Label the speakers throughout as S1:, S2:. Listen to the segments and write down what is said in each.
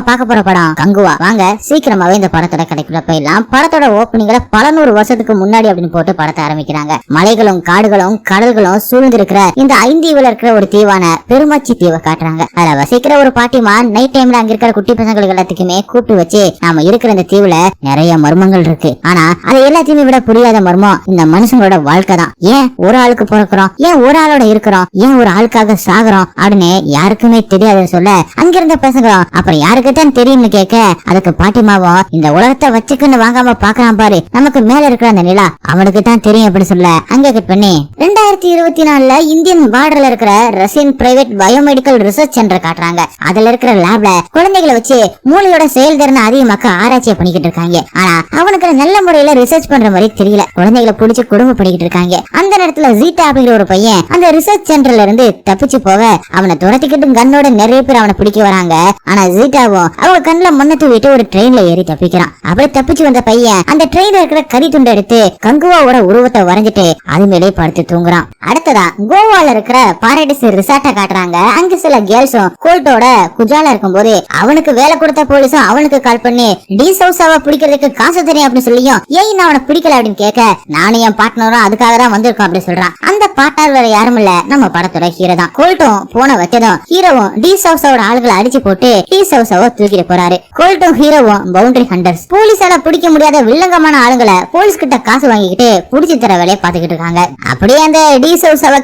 S1: பார்க்க போற படம். கங்குவா வாங்க சீக்கிரமாவே இந்த படத்தோட கடைக்குள்ள போயிடலாம். படத்தோட ஓப்பனிங்ல பல நூறு வருஷத்துக்கு முன்னாடி அப்படின்னு போட்டு படத்தை ஆரம்பிக்கிறாங்க. மலைகளும் காடுகளும் கடல்களும் சூழ்ந்திருக்கிற இந்த ஐந்தீவுல இருக்கிற ஒரு தீவான பெருமாச்சி தீவை காட்டுறாங்க. அதுல வசிக்கிற ஒரு பாட்டிமா நைட் டைம்ல அங்க இருக்கிற குட்டி பசங்களுக்கு எல்லாத்துக்குமே கூப்பிட்டு வச்சு நாம இருக்கிற இந்த தீவுல நிறைய மர்மங்கள் இருக்கு. ஆனா அது எல்லாத்தையுமே விட புரியாத மர்மம் இந்த மனுஷங்களோட வாழ்க்கை தான். ஏன் ஒரு ஆளுக்கு பிறக்கிறோம்? ஏன் ஒரு ஆளோட இருக்கிறோம்? ஏன் ஒரு ஆளுக்காக சாகுறோம்? அப்படின்னு யாருக்குமே தெரியாதுன்னு சொல்ல அங்கிருந்த பசங்களும் அப்புறம் யாருக்கு தான் தெரியும்னு கேட்க அதுக்கு பாட்டிமாவும் இந்த உலகத்தை வச்சுக்குன்னு வாங்காம பாக்குறான் பாரு நமக்கு மேல இருக்கிற அந்த நிலா. அவனுக்கு தான் தெரியும் அப்படின்னு சொல்ல. அங்க கட் பண்ணி. ரெண்டாயிரத்தி இருபத்தி நாலுல இந்தியன் பார்டர்ல இருக்கிற Russian private biomedical research centre காட்டுறாங்க. அதுல இருக்கிற லேப்ல குழந்தைகளை வச்சு மூளையோட செயல்திறனை அதிகமாக்க ஆராய்ச்சியை பண்ணிக்கிட்டு இருக்காங்க. ஆனா அவனுக்கு நல்ல முறையில ரிசர்ச் பண்ற மாதிரி தெரியல. குழந்தைகளை புடிச்சு குடும்பம் பண்ணிக்கிட்டு இருக்காங்க. அந்த நேரத்துல ஜீட்டா அப்படிங்கிற ஒரு பையன் அந்த ரிசர்ச் சென்டர்ல இருந்து தப்பிச்சு போக அவனை துரத்திக்கிட்டு கண்ணோட நிறைய பேர் அவனை பிடிக்க வராங்க. ஆனா ஜீட்டாவும் அவங்க கண்ணுல மண்ணை தூவிட்டு ஒரு ட்ரெயின்ல ஏறி தப்பிக்கிறான். அப்படி தப்பிச்சு வந்த பையன் அந்த ட்ரெயின்ல இருக்கிற கறி துண்டை எடுத்து கங்குவாவோட உருவத்தை வரைஞ்சிட்டு அது மேலே படுத்து தூங்குறான். அடுத்ததா கோவால இருக்கிற பாரடைஸ் ரிசார்ட்ட காட்டுறாங்க. அங்க சில கேர்ள்ஸும் கோல்ட்டோட குஜால இருக்கும்போது அவனுக்கு வேலை கொடுத்த போலீஸும் அவனுக்கு கால் பண்ணி டி சௌசாவை பிடிக்கிறதுக்கு காசு தெரியும் அப்படின்னு சொல்லியும் ஏன் நான் அவனை பிடிக்கல அப்படின்னு கேட்க நானும் என் பார்ட்னரும் அதுக்காக தான் வந்திருக்கோம் அப்படின்னு சொல்றான். அந்த பார்ட்னர் வேற யாரும் இல்ல. நம்ம படத்தோட ஹீரோ தான். கோல்ட்டும் போன வச்சதும் ஹீரோவும் டி சௌசாவோட ஆளுகளை அடிச்சு போட்டு டி சௌசாவை தூக்கிட்டு போறாரு. கோல்ட்டும் ஹீரோவும் பவுண்டரி ஹண்டர்ஸ் போலீஸால பிடிக்க முடியாத வில்லங்கமான ஆளுங்களை போலீஸ் கிட்ட காசு வாங்கிக்கிட்டு புடிச்சு தர வேலையை பாத்துக்கிட்டு இருக்காங்க. அப்படியே அந்த டி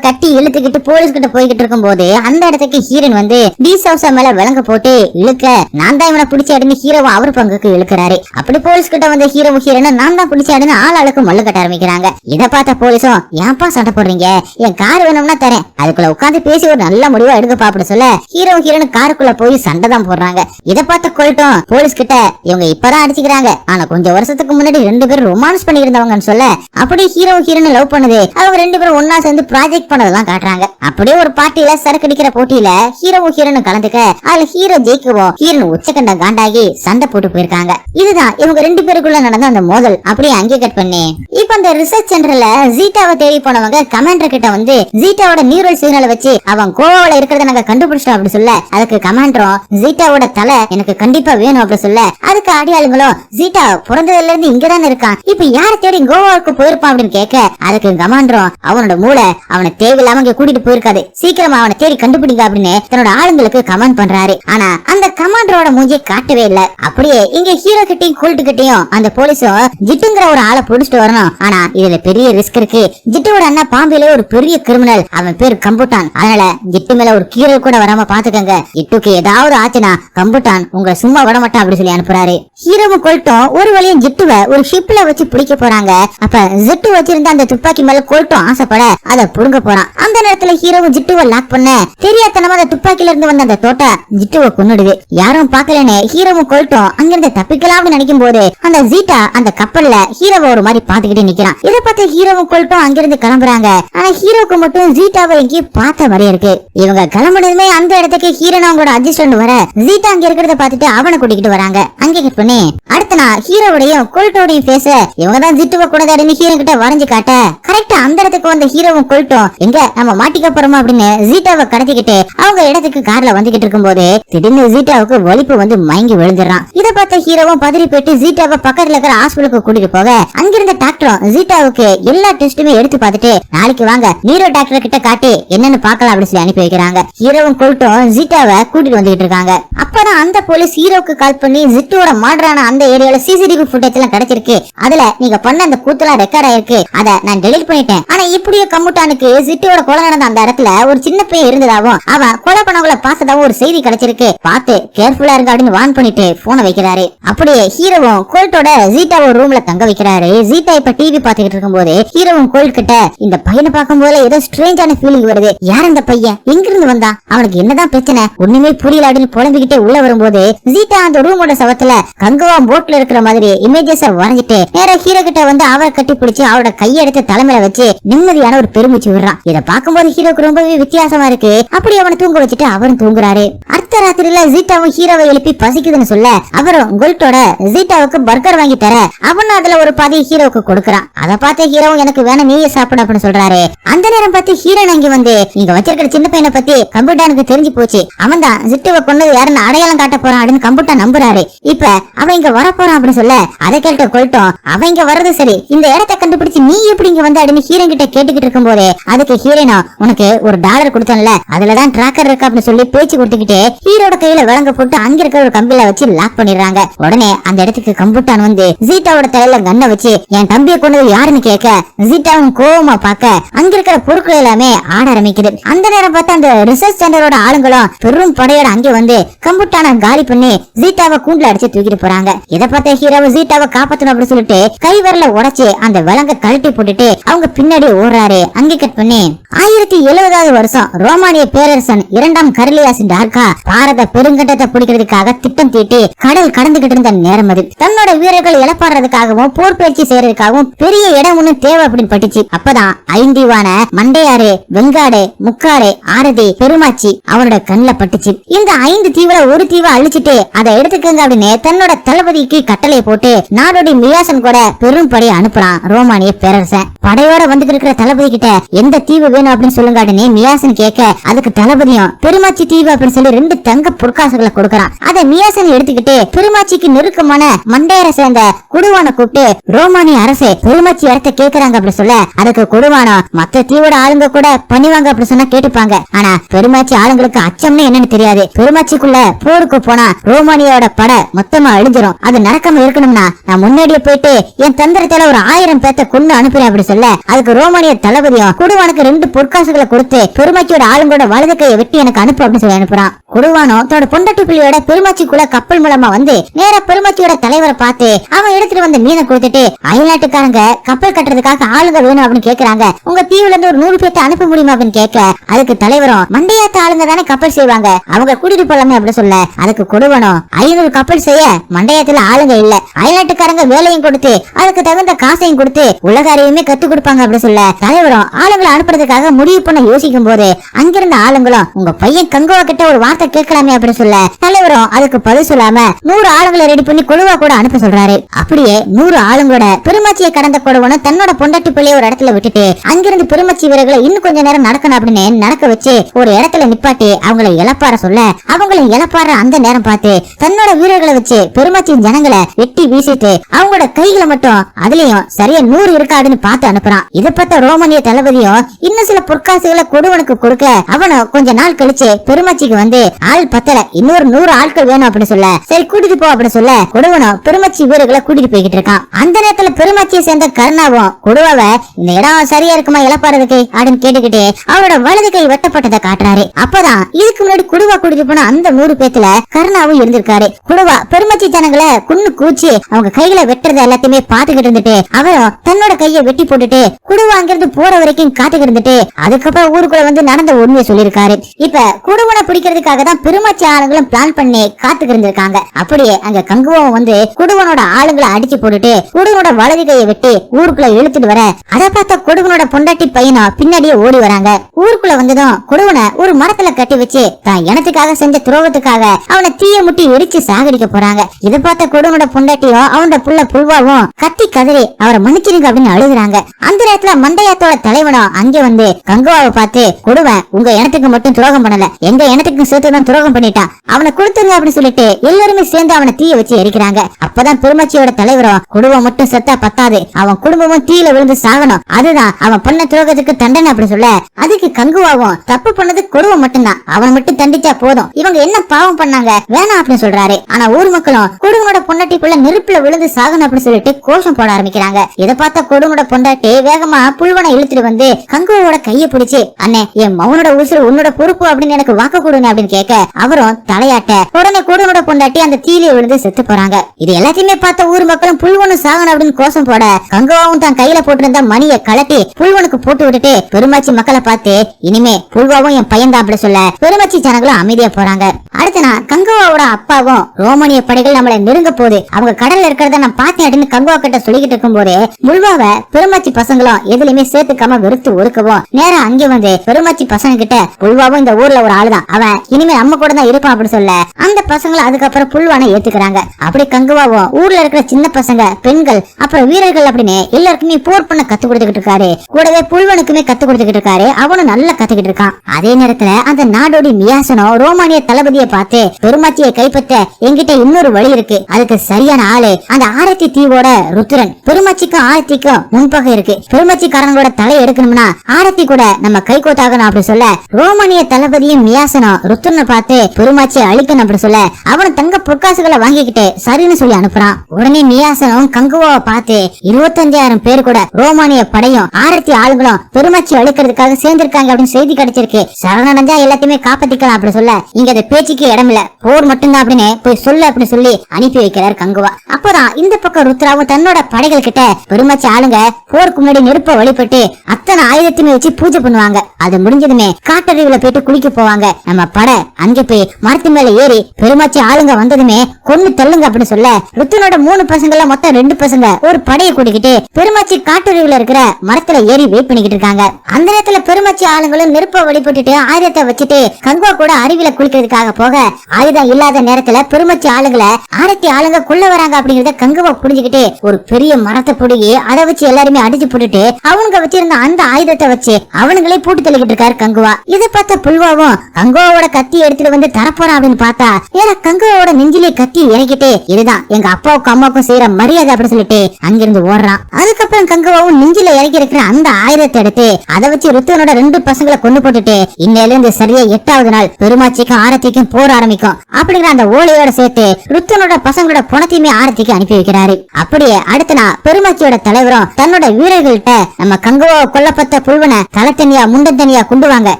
S1: கட்டி இழுத்துக்கிட்டு போலீஸ் கிட்ட போய்கிட்டு இருக்கும் போது அந்த இடத்துக்கு ஹீரோன் வந்து டி மேல விலங்க போட்டு இழுக்க நான் தான் இவனை பிடிச்ச இடந்து ஹீரோவும் அவர் பங்குக்கு இழுக்கிறாரு. அப்படி போலீஸ் கிட்ட வந்த ஹீரோவும் ஹீரோனும் நான் தான் பிடிச்ச இடந்து ஆள் ஆளுக்கு மல்லு கட்ட ஆரம்பிக்கிறாங்க. இத பார்த்த போலீஸும் ஏன்பா சண்டை போடுறீங்க? என் கார் வேணும்னா தரேன். அதுக்குள்ள உட்காந்து பேசி ஒரு நல்ல முடிவா எடுக்க பாப்பிட சொல்ல ஹீரோ ஹீரோனு காருக்குள்ள போய் சண்டை தான் போடுறாங்க. இத பார்த்து கொள்ளட்டும் போலீஸ் கிட்ட இவங்க இப்பதான் அடிச்சுக்கிறாங்க. ஆனா கொஞ்சம் வருஷத்துக்கு முன்னாடி ரெண்டு பேரும் ரொமான்ஸ் பண்ணியிருந்தவங்கன்னு சொல்ல அப்படியே ஹீரோ ஹீரோனு லவ் பண்ணுது. அவங்க ரெண்டு பேரும் ஒன்னா சேர்ந்து ப்ராஜெக்ட் பண்ணதெல்லாம் காட்டுறாங்க. அப்படியே ஒரு பார்ட்டியில சரக்கு அடிக்கிற போட்டியில ஹீரோவும் ஹீரோனும் கலந்துக்க அதுல ஹீரோ ஜெயிக்கவும் ஹீரோன் உச்சக்கண்ட காண்டாகி சண்டை போட்டு போயிருக்காங்க. இதுதான் இவங்க ரெண்டு பேருக்குள்ள நடந்த அந்த மோதல். அப்படியே அங்கே கட் பண்ணி. இப்ப அந்த ரிசர்ச் சென்டர்ல ஜீட்டாவை தேடி போனவங்க கமாண்டர் கிட்ட வந்து ஜீட்டாவோட நியூரல் சிக்னலை வச்சு அவன் கோவால இருக்கிறத நாங்க கண்டுபிடிச்சோம் அப்படி சொல்ல அதுக்கு கமாண்டரும் ஜீட்டாவோட தலை எனக்கு கண்டிப்பா வேணும் அப்படின்னு சொல்ல. அதுக்கு அடியாளுங்களும் ஜீட்டா பிறந்ததுல இருந்து இங்கதான் இருக்கான். இப்ப யார தேடி கோவாவுக்கு போயிருப்பான் அப்படின்னு கேட்க அதுக்கு கமாண்டரும் அவனோட மூளை அவனை தேவையில்லாம இங்க கூட்டிட்டு போயிருக்காது. சீக்கிரமா அவனை தேடி கண்டுபிடிங்க அப்படின்னு தன்னோட ஆளுங்களுக்கு கமெண்ட் பண்றாரு. ஆனா அந்த கமாண்டரோட மூஞ்சியை காட்டவே இல்ல. அப்படியே இங்க ஹீரோ கிட்டையும் கோல்ட் கிட்டையும் அந்த போலீஸும் ஜிட்டுங்கிற ஒரு ஆளை புடிச்சிட்டு வரணும். ஆனா இதுல பெரிய ரிஸ்க் இருக்கு. ஜிட்டுவோட அண்ணா பாம்பேல ஒரு பெரிய கிரிமினல் அவன் பேர் கம்புட்டான். அதனால ஜிட்டு மேல ஒரு கீரல் கூட வராம பாத்துக்கங்க. ஜிட்டுக்கு ஏதாவது ஆச்சுன்னா கம்புட்டான். உங்களை சும்மா விட மாட்டான் அப்படி சொல்லி அனுப்புறாரு. ஹீரோவும் கொல்ட்டும் ஒரு வழியும் ஜிட்டுவ ஒரு ஷிப்ல வச்சு பிடிக்க போறாங்க. அப்ப ஜிட்டு வச்சிருந்த அந்த துப்பாக்கி மேல கொல்ட்டும் ஆசைப்பட அதை புடுங்க போறான். அந்த நேரத்துல ஹீரோவும் ஜிட்டுவ லாக் பண்ண தெரியாதனமா அந்த துப்பாக்கில இருந்து வந்த அந்த தோட்ட ஜிட்டுவ கொன்னுடுது. யாரும் பாக்கலன்னு ஹீரோவும் கொல்ட்டும் அங்கிருந்து தப்பிக்கலாம்னு நினைக்கும் போது அந்த ஜீட்டா அந்த கப்பல்ல ஹீரோவை ஒரு மாதிரி பாத்துக்கிட்டே நிக்கிறான். இதை பார்த்து ஹீரோவும் கொல்ட்டும் அங்கிருந்து கிளம்புறாங்க. ஆனா ஹீரோக்கு மட்டும் ஜீட்டாவை எங்கேயும் பார்த்த மாதிரி இருக்கு. இவங்க கிளம்புனதுமே அந்த இடத்துக்கு ஹீரோன் அவங்களோட அட்ஜஸ்டன்ட் வர ஜீட்டா அங்க இருக்க இருக்கிறத பார்த்துட்டு அவனை கூட்டிகிட்டு வராங்க. அங்கே கட் பண்ணி. அடுத்த நாள் ஹீரோவுடையும் கொல்ட்டோடையும் பேச இவங்க தான் ஜிட்டுவை கூட ஹீரோ கிட்ட வரைஞ்சு காட்ட. கரெக்டா அந்த இடத்துக்கு வந்த ஹீரோவும் கொல்ட்டும். எங்க நம்ம மாட்டிக்க போறோமா அப்படின்னு ஜீட்டாவை கடத்திக்கிட்டு அவங்க இடத்துக்கு கார்ல வந்துகிட்டு இருக்கும்போது திடீர்னு ஜீட்டாவுக்கு வலிப்பு வந்து மயங்கி விழுந்துடுறான். இத பார்த்த ஹீரோவும் பதறி போயிட்டு ஜீட்டாவை பக்கத்துல இருக்கிற ஹாஸ்பிட்டலுக்கு கூட்டிட்டு போக அங்கிருந்த டாக்டரும் ஜீட்டாவுக்கு எல்லா டெஸ்ட்டுமே எடுத்து பார்த்துட்டு நாளைக்கு வாங்க நீரோ டாக்டர் கிட்ட காட்டி என்னன்னு பாக்கலாம் அப்படின்னு சொல்லி அனுப்பி வைக்கிறாங்க. ஹீரோவும் கொல்ட்டும் ஜீட்டாவை கூட்டிட்டு வந்துகிட்டு இருக்காங்க. அப்பதான் அந்த போலீஸ் ஹீரோக்கு கால் பண்ணி ஜிட்டோட மாடரான அந்த ஏரியால சிசிடிவி ஃபுட்டேஜ் எல்லாம் கிடைச்சிருக்கு. அதுல நீங்க பண்ண அந்த கூத்தெல்லாம் ரெக்கார்ட் ஆயிருக்கு. அத நான் டெலிட் பண்ணிட்டேன். ஆனா இப்படியே கம்முட்டானுக்கு ஜிட்டோட கொலை நடந்த அந்த இடத்துல ஒரு சின்ன பையன் இருந்ததாவும் அவன் கொலை பண்ணவங்கள பார்த்ததாவும் ஒரு செய்தி கிடைச்சிருக்கு. பார்த்து கேர்ஃபுல்லா இருங்க அப்படின்னு வான் பண்ணிட்டு போனை வைக்கிறாரு. அப்படியே ஹீரோவும் கோல்ட்டோட ஜீட்டாவை ரூம்ல தங்க வைக்கிறாரு. ஜீட்டா இப்ப டிவி பாத்துக்கிட்டு இருக்கும்போது ஹீரோவும் கோல்ட் கிட்ட இந்த பையனை பார்க்கும் பார்க்கும்போது ஏதோ ஸ்ட்ரேஞ்சான ஃபீலிங் வருது. யார் இந்த பையன்? எங்க இருந்து வந்தா அவனுக்கு என்னதான் பிரச்சனை? ஒண்ணுமே புரியல அப்படின்னு புலம்பிக்கிட்டே உள்ள வரும்போது ஜீட்டா அந்த ரூமோட சவத்துல கங்குவா போட்ல இருக்கிற மாதிரி இமேஜஸ் வரைஞ்சிட்டு நேர ஹீரோ கிட்ட வந்து அவரை கட்டி பிடிச்சு அவரோட கையெடுத்து தலைமையில வச்சு நிம்மதியான ஒரு பெருமிச்சு விடுறான். இதை பார்க்கும்போது ஹீரோக்கு ரொம்பவே வித்தியாசமா இருக்கு. அப்படி அவனை தூங்க வச்சுட்டு அவரும் தூங்குறாரு. அடுத்த ராத்திரியில ஜீட்டாவும் ஹீரோவை எழுப்பி பசிக்குதுன்னு சொல்ல அவரும் கோல்ட்டோட ஜீட்டாவுக்கு பர்கர் வாங்கி தர அவனும் அதுல ஒரு பாதி ஹீரோவுக்கு கொடுக்கறான். அதை பார்த்து ஹீரோவும் எனக்கு வேணும் நீயே சாப்பிடு அப்படின்னு சொல்றாரு. அந்த நேரம் பார்த்து ஹீரோன் அங்க வந்து நீங்க வச்சிருக்கிற சின்ன பையனை பத்தி கம்ப்யூட்டருக்கு தெரிஞ்சு போச்சு. அவன் தான் ஜிட்டுவை கொண்டது யாருன்னு அடையாளம் தான் காட்ட போறான் அப்படின்னு கம்புட்டா நம்புறாரு. இப்ப அவன் இங்க வர போறான் அப்படின்னு சொல்ல அதை கேட்டு கொல்ட்டும். அவன் இங்க வர்றது சரி. இந்த இடத்தை கண்டுபிடிச்சு நீ எப்படி இங்க வந்த அப்படின்னு ஹீரன் கிட்ட கேட்டுக்கிட்டு இருக்கும் போதே அதுக்கு ஹீரோனா உனக்கு ஒரு டாலர் கொடுத்தேன்ல அதுலதான் டிராக்கர் இருக்கு அப்படின்னு சொல்லி பேச்சு கொடுத்துக்கிட்டு ஹீரோட கையில விலங்க போட்டு அங்க இருக்கிற ஒரு கம்பில வச்சு லாக் பண்ணிடுறாங்க. உடனே அந்த இடத்துக்கு கம்புட்டான் வந்து ஜீட்டாவோட தலையில கண்ணை வச்சு என் தம்பியை கொண்டு யாருன்னு கேட்க ஜீட்டாவும் கோவமா பார்க்க அங்க இருக்கிற பொருட்கள் எல்லாமே ஆட ஆரம்பிக்குது. அந்த நேரம் பார்த்து அந்த ரிசர்ச் சென்டரோட ஆளுங்களும் பெரும் படையோட அங்கே வந்து கம்புட்டான காலி பண்ணி ஜீட்டாவை கூண்டுல அடிச்சு தூக்கிட்டு போறாங்க. இதை பார்த்த ஹீரோவை ஜீட்டாவை காப்பாத்தணும் அப்படின்னு சொல்லிட்டு கைவரல உடைச்சு அந்த விலங்க கழட்டி போட்டுட்டு அவங்க பின்னாடி ஓடுறாரு. அங்கே கட் பண்ணி ஆயிரத்தி எழுபதாவது வருஷம் ரோமானிய பேரரசன் இரண்டாம் கரலியாசின் டார்கா பாரத பெருங்கட்டத்தை பிடிக்கிறதுக்காக திட்டம் தீட்டி கடல் கடந்துகிட்டு இருந்த நேரம் அது. தன்னோட வீரர்கள் இழப்பாடுறதுக்காகவும் போர் பயிற்சி செய்யறதுக்காகவும் பெரிய இடம் ஒண்ணு தேவை அப்படின்னு பட்டுச்சு. அப்பதான் ஐந்தீவான மண்டையாறு வெங்காடு முக்காடு ஆரதி பெருமாச்சி அவனோட கண்ணில் பட்டுச்சு. இந்த ஐந்து தீவுல ஒரு தீவை அழிச்சிட்டு அதை எடுத்துக்கங்க அப்படின்னு தன்னோட தளபதிக்கு கட்டளை போட்டு நாடோடி மியாசன் கூட பெரும்படி அனுப்புறான் ரோமானிய பேரரசன். படையோட வந்துட்டு இருக்கிற தளபதி கிட்ட எந்த தீவு வேணும் அப்படின்னு சொல்லுங்க அப்படின்னு மியாசன் கேட்க அதுக்கு தளபதியும் பெருமாச்சி தீவு அப்படின்னு சொல்லி ரெண்டு தங்க பொற்காசுகளை கொடுக்கறான். அதை மியாசன் எடுத்துக்கிட்டு பெருமாச்சிக்கு நெருக்கமான மண்டையரை சேர்ந்த குடுவான கூப்பிட்டு ரோமானிய அரசே பெருமாச்சி இடத்த கேக்குறாங்க அப்படின்னு சொல்ல அதுக்கு குடுவானம் மத்த தீவோட ஆளுங்க கூட பண்ணுவாங்க அப்படின்னு சொன்னா கேட்டுப்பாங்க. ஆனா பெருமாச்சி ஆளுங்களுக்கு அச்சம்னு என்னன்னு தெரியாது. பெருமாச்சிக்குள்ள போர் ஊருக்கு போனா ரோமானியோட படை மொத்தமா அழிஞ்சிரும். அது நடக்காம இருக்கணும்னா நான் முன்னாடியே போயிட்டு என் தந்திரத்தால ஒரு ஆயிரம் பேத்த கொண்டு அனுப்புறேன் அப்படி சொல்ல. அதுக்கு ரோமானிய தளபதியும் குடுவானுக்கு ரெண்டு பொற்காசுகளை கொடுத்து பெருமாச்சியோட ஆளுங்களோட வலது கையை வெட்டி எனக்கு அனுப்பு அப்படின்னு சொல்லி அனுப்புறான். குடுவானும் தன்னோட பொண்டட்டு பிள்ளையோட பெருமாச்சிக்குள்ள கப்பல் மூலமா வந்து நேர பெருமாச்சியோட தலைவரை பார்த்து அவன் எடுத்துட்டு வந்த மீனை கொடுத்துட்டு அயல்நாட்டுக்காரங்க கப்பல் கட்டுறதுக்காக ஆளுங்க வேணும் அப்படின்னு கேக்குறாங்க. உங்க தீவுல இருந்து ஒரு நூறு பேர்த்த அனுப்ப முடியுமா அப்படின்னு கேட்க அதுக்கு தலைவரும் மண்டையாத்த ஆளுங்க தானே கப்பல் செய்வாங்க. அவங்க கூட்டிட்டு போலாமே அப்படி சொல்ல. அதுக்கு கொடுவனும் ஐநூறு கப்பல் செய்ய மண்டையத்துல ஆளுங்க இல்ல. அயல்நாட்டுக்காரங்க வேலையும் கொடுத்து அதுக்கு தகுந்த காசையும் கொடுத்து உலகாரையுமே கத்து கொடுப்பாங்க அப்படி சொல்ல. தலைவரும் ஆளுங்களை அனுப்புறதுக்காக முடிவு பண்ண யோசிக்கும் போது அங்கிருந்த ஆளுங்களும் உங்க பையன் கங்குவா கிட்ட ஒரு வார்த்தை கேட்கலாமே அப்படி சொல்ல. தலைவரும் அதுக்கு பதில் சொல்லாம நூறு ஆளுங்களை ரெடி பண்ணி குழுவா கூட அனுப்ப சொல்றாரு. அப்படியே நூறு ஆளுங்களோட பெருமாச்சியை கடந்த கொடுவனும் தன்னோட பொண்டாட்டி பிள்ளைய ஒரு இடத்துல விட்டுட்டு அங்கிருந்து பெருமாச்சி வீரர்களை இன்னும் கொஞ்ச நேரம் நடக்கணும் அப்படின்னு நடக்க வச்சு ஒரு இடத்துல நிப்பாட்டி அவங்களை இழப்பார சொல்ல அவங்களை இழப்பார அந்த நேரம் பார்த்து தன்னோட வீரர்களை வச்சு பெருமாச்சியின் ஜனங்களை வெட்டி வீசிட்டு அவங்களோட கைகளை மட்டும் அதுலயும் சரியா நூறு இருக்காதுன்னு பார்த்து அனுப்புறான். இதை பார்த்த ரோமனிய தளபதியும் இன்னும் சில பொற்காசுகளை கொடுவனுக்கு கொடுக்க அவனும் கொஞ்ச நாள் கழிச்சு பெருமாச்சிக்கு வந்து ஆள் பத்தல இன்னொரு நூறு ஆட்கள் வேணும் அப்படின்னு சொல்ல சரி கூட்டிட்டு போ அப்படின்னு சொல்ல கொடுவனும் பெருமாச்சி வீரர்களை கூட்டிட்டு போய்கிட்டு இருக்கான். அந்த நேரத்துல பெருமாச்சியை சேர்ந்த கருணாவும் கொடுவாவ இந்த இடம் சரியா இருக்குமா இழப்பாடுறதுக்கு அப்படின்னு கேட்டுக்கிட்டு அவரோட வலது கை வெட்டப்பட்டதை காட்டுறாரு. அப்பதான் இதுக்கு முன்னாடி குடுவா கூட்டிட்டு போன அந்த நூறு பேத்துல கருணாவும் இருந்திருக்காரு. குடுவா பெருமச்சி ஜனங்களை குன்னு கூச்சி அவங்க கைகளை வெட்டுறது எல்லாத்தையுமே பாத்துக்கிட்டு இருந்துட்டு அவரும் தன்னோட கையை வெட்டி போட்டுட்டு குடுவா அங்கிருந்து போற வரைக்கும் காத்துக்கிட்டு இருந்துட்டு அதுக்கப்புறம் ஊருக்குள்ள வந்து நடந்த உண்மையை சொல்லியிருக்காரு. இப்ப குடுவனை பிடிக்கிறதுக்காக தான் பெருமச்சி ஆளுங்களும் பிளான் பண்ணி காத்துக்கிட்டு இருந்திருக்காங்க. அப்படியே அங்க கங்குவம் வந்து குடுவனோட ஆளுங்களை அடிச்சு போட்டுட்டு குடுவனோட வலது கையை வெட்டி ஊருக்குள்ள இழுத்துட்டு வர அதை பார்த்த குடுவனோட பொண்டாட்டி பையனும் பின்னாடியே ஓடி வராங்க. ஊருக்குள்ள வந்ததும் குடுவனை ஒரு மரத்துல கட்டி வச்சு தான் இனத்துக்காக செஞ்ச துரோகத்துக்காக அவனை தீய முட்டி எரிச்சு சாகடிக்க போறாங்க. இதை பார்த்த கொடுவனோட பொண்டாட்டியும் அவனோட புள்ள புல்வாவும் கத்தி கதறி அவரை மன்னிச்சிருங்க அப்படின்னு அழுகுறாங்க. அந்த நேரத்துல மண்டையாத்தோட தலைவனும் அங்க வந்து கங்குவாவை பார்த்து கொடுவன் உங்க இனத்துக்கு மட்டும் துரோகம் பண்ணல. எங்க இனத்துக்கும் சேர்த்து தான் துரோகம் பண்ணிட்டான் அவனை கொடுத்துருங்க அப்படின்னு சொல்லிட்டு எல்லாருமே சேர்ந்து அவனை தீய வச்சு எரிக்கிறாங்க. அப்பதான் பெருமாச்சியோட தலைவரும் குடும்பம் மட்டும் செத்தா பத்தாது. அவன் குடும்பமும் தீயில விழுந்து சாகணும். அதுதான் அவன் பண்ண துரோகத்துக்கு தண்டனை அப்படி சொல்ல அதுக்கு கங்குவாவும் தப்பு பண்ணது குடும்பம் மட்டும்தான். அவன் மட்டும் தண்டிச்சா போதும். இவங்க என்ன பாவம் பண்ண பண்ணாங்க. வேணாம் அப்படின்னு சொல்றாரு. ஆனா ஊர் மக்களும் கொடுங்கோட பொண்டாட்டிக்குள்ள நெருப்புல விழுந்து சாகணும் அப்படின்னு சொல்லிட்டு கோஷம் போட ஆரம்பிக்கிறாங்க. இதை பார்த்த கொடுங்கோட பொண்டாட்டி வேகமா புல்வனை இழுத்துட்டு வந்து கங்குவோட கைய பிடிச்சு அண்ணே என் மௌனோட உசுறு உன்னோட பொறுப்பு அப்படின்னு எனக்கு வாக்கு கொடுங்க அப்படின்னு கேட்க அவரும் தலையாட்ட உடனே கொடுங்கோட பொண்டாட்டி அந்த தீயில விழுந்து செத்து போறாங்க. இது எல்லாத்தையுமே பார்த்த ஊர் மக்களும் புல்வனும் சாகணும் அப்படின்னு கோஷம் போட கங்குவாவும் தான் கையில போட்டிருந்த மணியை கலட்டி புல்வனுக்கு போட்டு விட்டுட்டு பெருமாச்சி மக்களை பார்த்து இனிமே புல்வாவும் என் பையன் தான் அப்படி சொல்ல பெருமாச்சி ஜனங்களும் அமைதியா போறாங்க. அடுத்த நாள் கங்குவாவோட அப்பாவும் ரோமானிய படைகள் நம்மளை நெருங்க போகுது அவங்க கடல்ல இருக்கிறத நான் பார்த்தேன் அப்படின்னு கங்குவா கிட்ட சொல்லிக்கிட்டு இருக்கும் போது முல்வாவ பெருமாச்சி பசங்களும் எதுலயுமே சேர்த்துக்காம வெறுத்து ஒடுக்கவும் நேரம் அங்கே வந்து பெருமாச்சி பசங்க கிட்ட புல்வாவும் இந்த ஊர்ல ஒரு ஆளுதான். அவன் இனிமே நம்ம கூட தான் இருப்பான் அப்படின்னு சொல்ல அந்த பசங்களை அதுக்கப்புறம் புல்வானை ஏத்துக்கிறாங்க. அப்படி கங்குவாவும் ஊர்ல இருக்கிற சின்ன பசங்க பெண்கள் அப்புறம் வீரர்கள் அப்படின்னு எல்லாருக்குமே போர் பண்ண கத்து கொடுத்துக்கிட்டு இருக்காரு. கூடவே புல்வனுக்குமே கத்து கொடுத்துக்கிட்டு இருக்காரு. அவனும் நல்லா கத்துக்கிட்டு இருக்கான். அதே நேரத்துல அந்த நாடோடி மியாசனோ ரோமானிய தளபதியை பார்த்து பெருமாச்சியை கைப்பற்ற என்கிட்ட இன்னொரு வழி இருக்கு. அதுக்கு சரியான ஆளு அந்த ஆரத்தி தீவோட ருத்ரன். பெருமாச்சிக்கும் ஆரத்திக்கும் முன்பகை இருக்கு. பெருமாச்சிக்காரங்களோட தலை எடுக்கணும்னா ஆரத்தி கூட நம்ம கை கோத்தாகணும் அப்படி சொல்ல ரோமானிய தளபதியும் மியாசனம் ருத்ரனை பார்த்து பெருமாச்சியை அழிக்கணும் அப்படி சொல்ல அவன் தங்க பொற்காசுகளை வாங்கிக்கிட்டு சரின்னு சொல்லி அனுப்புறான். உடனே மியாசனம் கங்குவாவை பார்த்து இருபத்தஞ்சாயிரம் பேர் கூட ரோமானிய படையும் ஆரத்தி ஆளுங்களும் பெருமாச்சி அழிக்கிறதுக்காக சேர்ந்திருக்காங்க அப்படின்னு செய்தி கிடைச்சிருக்கு. சரணடைஞ்சா எல்லாத்தையுமே காப்பாத்திக்கலாம் அப்படி சொல்ல இங்க அந்த பேச்சுக்கு இடம் இல்ல போர் மட்டும்தான் அப்படின்னு போய் சொல்லு அப்படின்னு சொல்லி அனுப்பி வைக்கிறார் கங்குவா. அப்பதான் இந்த பக்கம் ருத்ராவும் தன்னோட படைகள் கிட்ட பெருமாச்சி ஆளுங்க போருக்கு முன்னாடி நெருப்ப வழிபட்டு அத்தனை ஆயுதத்தையுமே வச்சு பூஜை பண்ணுவாங்க. அது முடிஞ்சதுமே காட்டறிவுல போயிட்டு குளிக்க போவாங்க. நம்ம படை அங்க போய் மரத்து மேல ஏறி பெருமாச்சி ஆளுங்க வந்ததுமே கொண்டு தள்ளுங்க அப்படின்னு சொல்ல ருத்தனோட மூணு பசங்கள மொத்தம் ரெண்டு பசங்க ஒரு படையை கூட்டிக்கிட்டு பெருமாச்சி காட்டறிவுல இருக்கிற மரத்துல ஏறி வெயிட் பண்ணிக்கிட்டு இருக்காங்க. அந்த நேரத்துல பெருமாச்சி ஆளுங்களும் நெருப்ப வழிபட்டுட்டு ஆயுதத்தை வச்சுட்டு கங்குவா கூட அருவியில குளிக்கிறதுக்காக போக ஆயுதம் இல்லாத நேரத்துல பெருமாச்சி ஆளுங்களை ஆரத்தி ஆளுங்க கொள்ள வராங்க அப்படிங்கறத கங்குவா புரிஞ்சுக்கிட்டு ஒரு பெரிய மரத்தை பிடுங்கி அதை வச்சு எல்லாருமே அடிச்சு போட்டுட்டு அவங்க வச்சிருந்த அந்த ஆயுதத்தை வச்சு அவனுங்களே பூட்டு தள்ளிக்கிட்டு இருக்காரு கங்குவா. இதை பார்த்த புல்வாவும் கங்குவாவோட கத்தி எடுத்துட்டு வந்து தரப்போறான் அப்படின்னு பார்த்தா ஏன்னா கங்குவாவோட நெஞ்சிலே கத்தி இறக்கிட்டு இதுதான் எங்க அப்பாவுக்கும் அம்மாவுக்கும் செய்யற மரியாதை அப்படின்னு சொல்லிட்டு அங்கிருந்து ஓடுறான். அதுக்கப்புறம் கங்குவாவும் நெஞ்சில இறக்கி இருக்கிற அந்த ஆயுதத்தை எடுத்து அதை வச்சு ருத்துவனோட ரெண்டு பசங்களை கொண்டு போட்டுட்டு இன்னையில இருந்து சரியா எட்டாவது நாள் பெருமாச்சிக்கும் ஆரத்திக்கும் போர் ஆரம்பிக்கும். கிடைக்கும் அப்படிங்கிற அந்த ஓலையோட சேர்த்து ருத்தனோட பசங்களோட பணத்தையுமே ஆரத்திக்கு அனுப்பி வைக்கிறாரு. அப்படியே அடுத்த நாள் பெருமாச்சியோட தலைவரும் தன்னோட வீரர்கள்ட்ட நம்ம கங்குவா கொல்லப்பட்ட புல்வனை தலை தனியா முண்டன் தனியா கொண்டு வாங்க.